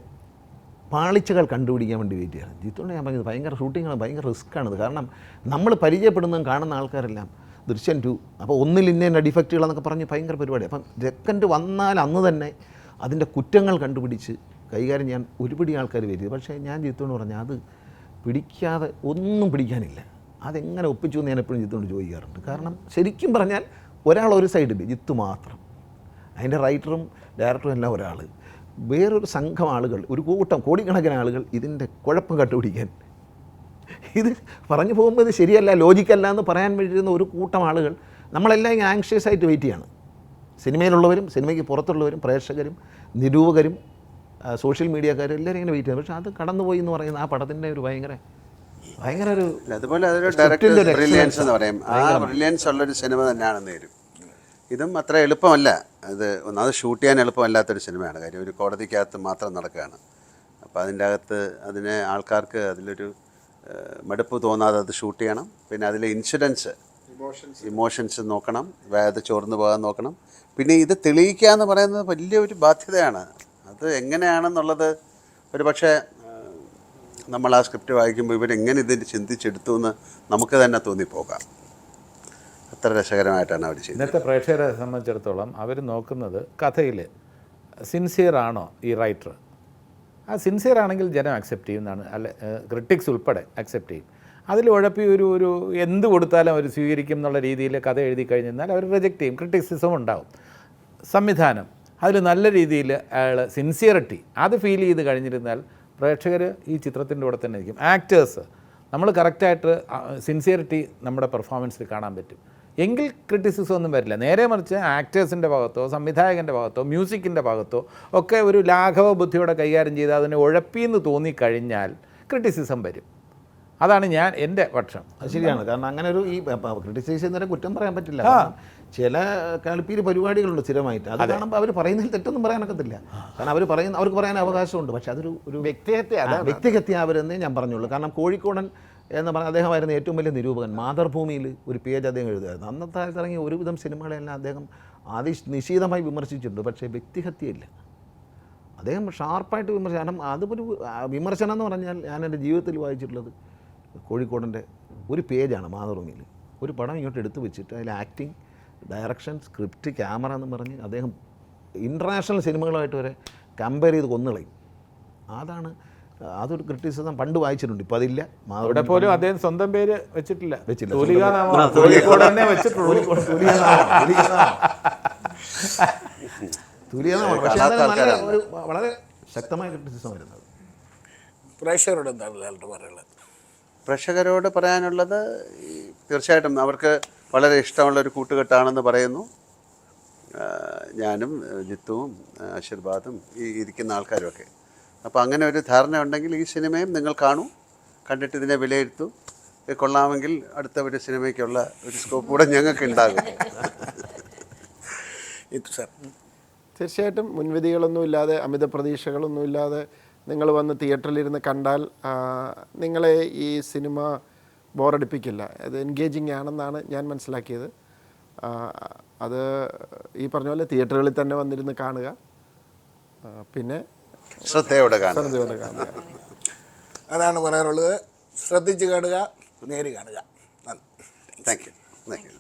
പാളിച്ചകൾ കണ്ടുപിടിക്കാൻ വേണ്ടി വെയിറ്റ് ചെയ്യണം. ജിത്തുവിനോട് ഞാൻ പറഞ്ഞത് ഭയങ്കര ഷൂട്ടിങ്ങാണ് ഭയങ്കര റിസ്ക്കാണിത് കാരണം നമ്മൾ പരിചയപ്പെടുന്നതും കാണുന്ന ആൾക്കാരെല്ലാം ദൃശ്യം ടു അപ്പോൾ ഒന്നിൽ ഇന്ന ഡിഫക്റ്റുകളെന്നൊക്കെ പറഞ്ഞ് ഭയങ്കര പരിപാടി. അപ്പം സെക്കൻഡ് വന്നാൽ അന്ന് തന്നെ അതിന്റെ കുറ്റങ്ങൾ കണ്ടുപിടിച്ച് കൈകാര്യം ചെയ്യാൻ ഒരുപിടി ആൾക്കാർ വരും പക്ഷേ ഞാൻ ജിത്തുവിനോട് പറഞ്ഞു അത് പിടിക്കാതെ ഒന്നും പിടിക്കാനില്ല. അതെങ്ങനെ ഒപ്പിച്ചു എന്ന് ഞാൻ എപ്പോഴും ജിത്തുകൊണ്ട് ചോദിക്കാറുണ്ട്. കാരണം ശരിക്കും പറഞ്ഞാൽ ഒരാൾ ഒരു സൈഡിൽ ജിത്തു മാത്രം. അതിന്റെ റൈറ്ററും ഡയറക്ടറും എല്ലാം ഒരാൾ. വേറൊരു സംഘം ആളുകൾ ഒരു കൂട്ടം കോടിക്കണക്കിന് ആളുകൾ ഇതിന്റെ കുഴപ്പം കണ്ടുപിടിക്കാൻ. ഇത് പറഞ്ഞു പോകുമ്പോൾ ഇത് ശരിയല്ല ലോജിക്കല്ല എന്ന് പറയാൻ വേണ്ടിയിരുന്ന ഒരു കൂട്ടം ആളുകൾ നമ്മളെല്ലാം ഇങ്ങനെ ആങ്ഷ്യസ് ആയിട്ട് വെയിറ്റ് ചെയ്യാണ്. സിനിമയിലുള്ളവരും സിനിമയ്ക്ക് പുറത്തുള്ളവരും പ്രേക്ഷകരും നിരൂപകരും സോഷ്യൽ മീഡിയക്കാരും എല്ലാവരും ഇങ്ങനെ വെയിറ്റ് ചെയ്യുന്നത് പക്ഷേ അത് കടന്നുപോയി എന്ന് പറയുന്ന ആ പടത്തിന്റെ ഒരു ഭയങ്കര ഭയങ്കര ഒരു
അതുപോലെ അതൊരു ഡയറക്ടർ ബ്രില്യൻസ് എന്ന് പറയും. ആ ബ്രില്യൻസ് ഉള്ളൊരു സിനിമ തന്നെയാണ് വരും. ഇതും അത്ര എളുപ്പമല്ല. ഇത് ഒന്നാമത് ഷൂട്ട് ചെയ്യാൻ എളുപ്പമല്ലാത്തൊരു സിനിമയാണ്. കാര്യം ഒരു കോടതിക്കകത്ത് മാത്രം നടക്കുകയാണ്. അപ്പോൾ അതിന്റെ അകത്ത് അതിനെ ആൾക്കാർക്ക് അതിലൊരു മടുപ്പ് തോന്നാതെ അത് ഷൂട്ട് ചെയ്യണം. പിന്നെ അതിലെ ഇൻഷുറൻസ് ഇമോഷൻസ് നോക്കണം. അത് ചോർന്നു പോകാൻ നോക്കണം. പിന്നെ ഇത് തെളിയിക്കുക എന്ന് പറയുന്നത് വലിയൊരു ബാധ്യതയാണ്. അത് എങ്ങനെയാണെന്നുള്ളത് ഒരു പക്ഷേ നമ്മൾ ആ സ്ക്രിപ്റ്റ് വായിക്കുമ്പോൾ ഇവരെങ്ങനെ ഇതിന് ചിന്തിച്ചെടുത്തു എന്ന് നമുക്ക് തന്നെ തോന്നിപ്പോകാം. അത്ര രസകരമായിട്ടാണ് അവർ ചെയ്തത്.
ഇന്നത്തെ പ്രേക്ഷകരെ സംബന്ധിച്ചിടത്തോളം അവർ നോക്കുന്നത് കഥയിൽ സിൻസിയർ ആണോ ഈ റൈറ്റർ ആ സിൻസിയർ ആണെങ്കിൽ ജനം അക്സെപ്റ്റ് ചെയ്യുന്നതാണ് അല്ല ക്രിട്ടിക്സ് ഉൾപ്പെടെ അക്സെപ്റ്റ് ചെയ്യും. അതിൽ ഉഴപ്പി ഒരു ഒരു എന്ത് കൊടുത്താലും അവർ സ്വീകരിക്കും എന്നുള്ള രീതിയിൽ കഥ എഴുതി കഴിഞ്ഞാൽ അവർ റിജക്റ്റ് ചെയ്യും. ക്രിട്ടിസിസം ഉണ്ടാവും. സംവിധാനം. അതിൽ നല്ല രീതിയിൽ അയാൾ സിൻസിയറിറ്റി അത് ഫീൽ ചെയ്ത് കഴിഞ്ഞിരുന്നാൽ പ്രേക്ഷകർ ഈ ചിത്രത്തിന്റെ കൂടെ തന്നെ ഇരിക്കും. ആക്ടേഴ്സ് നമ്മൾ കറക്റ്റായിട്ട് സിൻസിയറിറ്റി നമ്മുടെ പെർഫോമൻസിൽ കാണാൻ പറ്റും. എങ്കിൽ ക്രിറ്റിസിസം ഒന്നും വരില്ല. നേരെ മറിച്ച് ആക്ടേഴ്സിന്റെ ഭാഗത്തോ സംവിധായകന്റെ ഭാഗത്തോ മ്യൂസിക്കിന്റെ ഭാഗത്തോ ഒക്കെ ഒരു ലാഘവ ബുദ്ധിയോടെ കൈകാര്യം ചെയ്ത് അതിനെ ഉഴപ്പിയെന്ന് തോന്നിക്കഴിഞ്ഞാൽ ക്രിറ്റിസിസം വരും. അതാണ് ഞാൻ എന്റെ പക്ഷം.
അത് ശരിയാണ്. കാരണം അങ്ങനെ ഒരു ഈ ക്രിട്ടിസൈസ് ചെയ്യുന്നവരെ കുറ്റം പറയാൻ പറ്റില്ല. ചില കളിപ്പീര് പരിപാടികളുണ്ട് സ്ഥിരമായിട്ട്. അത് കാണുമ്പോൾ അവർ പറയുന്നതിൽ തെറ്റൊന്നും പറയാനൊക്കത്തില്ല കാരണം അവർ പറയുന്ന അവർക്ക് പറയാൻ അവകാശമുണ്ട്. പക്ഷെ അതൊരു ഒരു
വ്യക്തിഹത്യ
ആ, വ്യക്തിഹത്യ അവരെന്നേ ഞാൻ പറഞ്ഞുള്ളൂ. കാരണം കോഴിക്കോടൻ എന്ന് പറഞ്ഞാൽ അദ്ദേഹമായിരുന്നു ഏറ്റവും വലിയ നിരൂപകൻ. മാതൃഭൂമിയിൽ ഒരു പേജ് അദ്ദേഹം എഴുതുമായിരുന്നു അന്നത്തെ കാലത്ത് ഇറങ്ങിയ ഒരുവിധം സിനിമകളെല്ലാം അദ്ദേഹം അതി നിശീതമായി വിമർശിച്ചിട്ടുണ്ട്. പക്ഷേ വ്യക്തിഹത്യയില്ല. അദ്ദേഹം ഷാർപ്പായിട്ട് വിമർശനം കാരണം അതൊരു വിമർശനം എന്ന് പറഞ്ഞാൽ ഞാൻ എന്റെ ജീവിതത്തിൽ വായിച്ചിട്ടുള്ളത് കോഴിക്കോടിന്റെ ഒരു പേജാണ് മാതൃഭൂമിയിൽ. ഒരു പടം ഇങ്ങോട്ട് എടുത്തു വെച്ചിട്ട് അതിൽ ആക്ടിങ് ഡയറക്ഷൻ സ്ക്രിപ്റ്റ് ക്യാമറ എന്ന് പറഞ്ഞ് അദ്ദേഹം ഇന്റർനാഷണൽ സിനിമകളുമായിട്ട് വരെ കമ്പയർ ചെയ്ത് കൊന്നുകളയും. അതാണ് അതൊരു ക്രിറ്റിസിസം പണ്ട് വായിച്ചിട്ടുണ്ട്. ഇപ്പം അതില്ല.
അവിടെ
മാതൃഭൂമി
പോലും അദ്ദേഹം സ്വന്തം പേര് വെച്ചിട്ടില്ല.
വെച്ചിട്ടില്ല. വളരെ ശക്തമായ ക്രിറ്റിസിസം വരുന്നത്.
പ്രേക്ഷകരോട് എന്താണ് ലാലിട്ട് പറയാനുള്ളത്
പ്രേക്ഷകരോട് പറയാനുള്ളത് തീർച്ചയായിട്ടും അവർക്ക് വളരെ ഇഷ്ടമുള്ള ഒരു കൂട്ടുകെട്ടാണെന്ന് പറയുന്നു. ഞാനും ജിത്തുവും ആശീർവാദും ഈ ഇരിക്കുന്ന ആൾക്കാരുമൊക്കെ. അപ്പോൾ അങ്ങനെ ഒരു ധാരണ ഉണ്ടെങ്കിൽ ഈ സിനിമയും നിങ്ങൾ കാണൂ. കണ്ടിട്ട് ഇതിനെ വിലയിരുത്തൂ. കൊള്ളാമെങ്കിൽ അടുത്ത ഒരു സിനിമയ്ക്കുള്ള ഒരു സ്കോപ്പ് കൂടെ ഞങ്ങൾക്ക് ഉണ്ടാകും.
തീർച്ചയായിട്ടും മുൻവിധികളൊന്നുമില്ലാതെ അമിത പ്രതീക്ഷകളൊന്നുമില്ലാതെ നിങ്ങൾ വന്ന് തിയേറ്ററിലിരുന്ന് കണ്ടാൽ നിങ്ങളെ ഈ സിനിമ ബോറടിപ്പിക്കില്ല. അത് എൻഗേജിങ് ആണെന്നാണ് ഞാൻ മനസ്സിലാക്കിയത്. അത് ഈ പറഞ്ഞ പോലെ തിയേറ്ററുകളിൽ തന്നെ വന്നിരുന്ന് കാണുക. പിന്നെ
ശ്രദ്ധയോടെ
ശ്രദ്ധയോടെ കാണുക.
അതാണ് പറയാനുള്ളത്. ശ്രദ്ധിച്ച് കാണുക നേരി കാണുക. നന്ദി.
Thank you thank you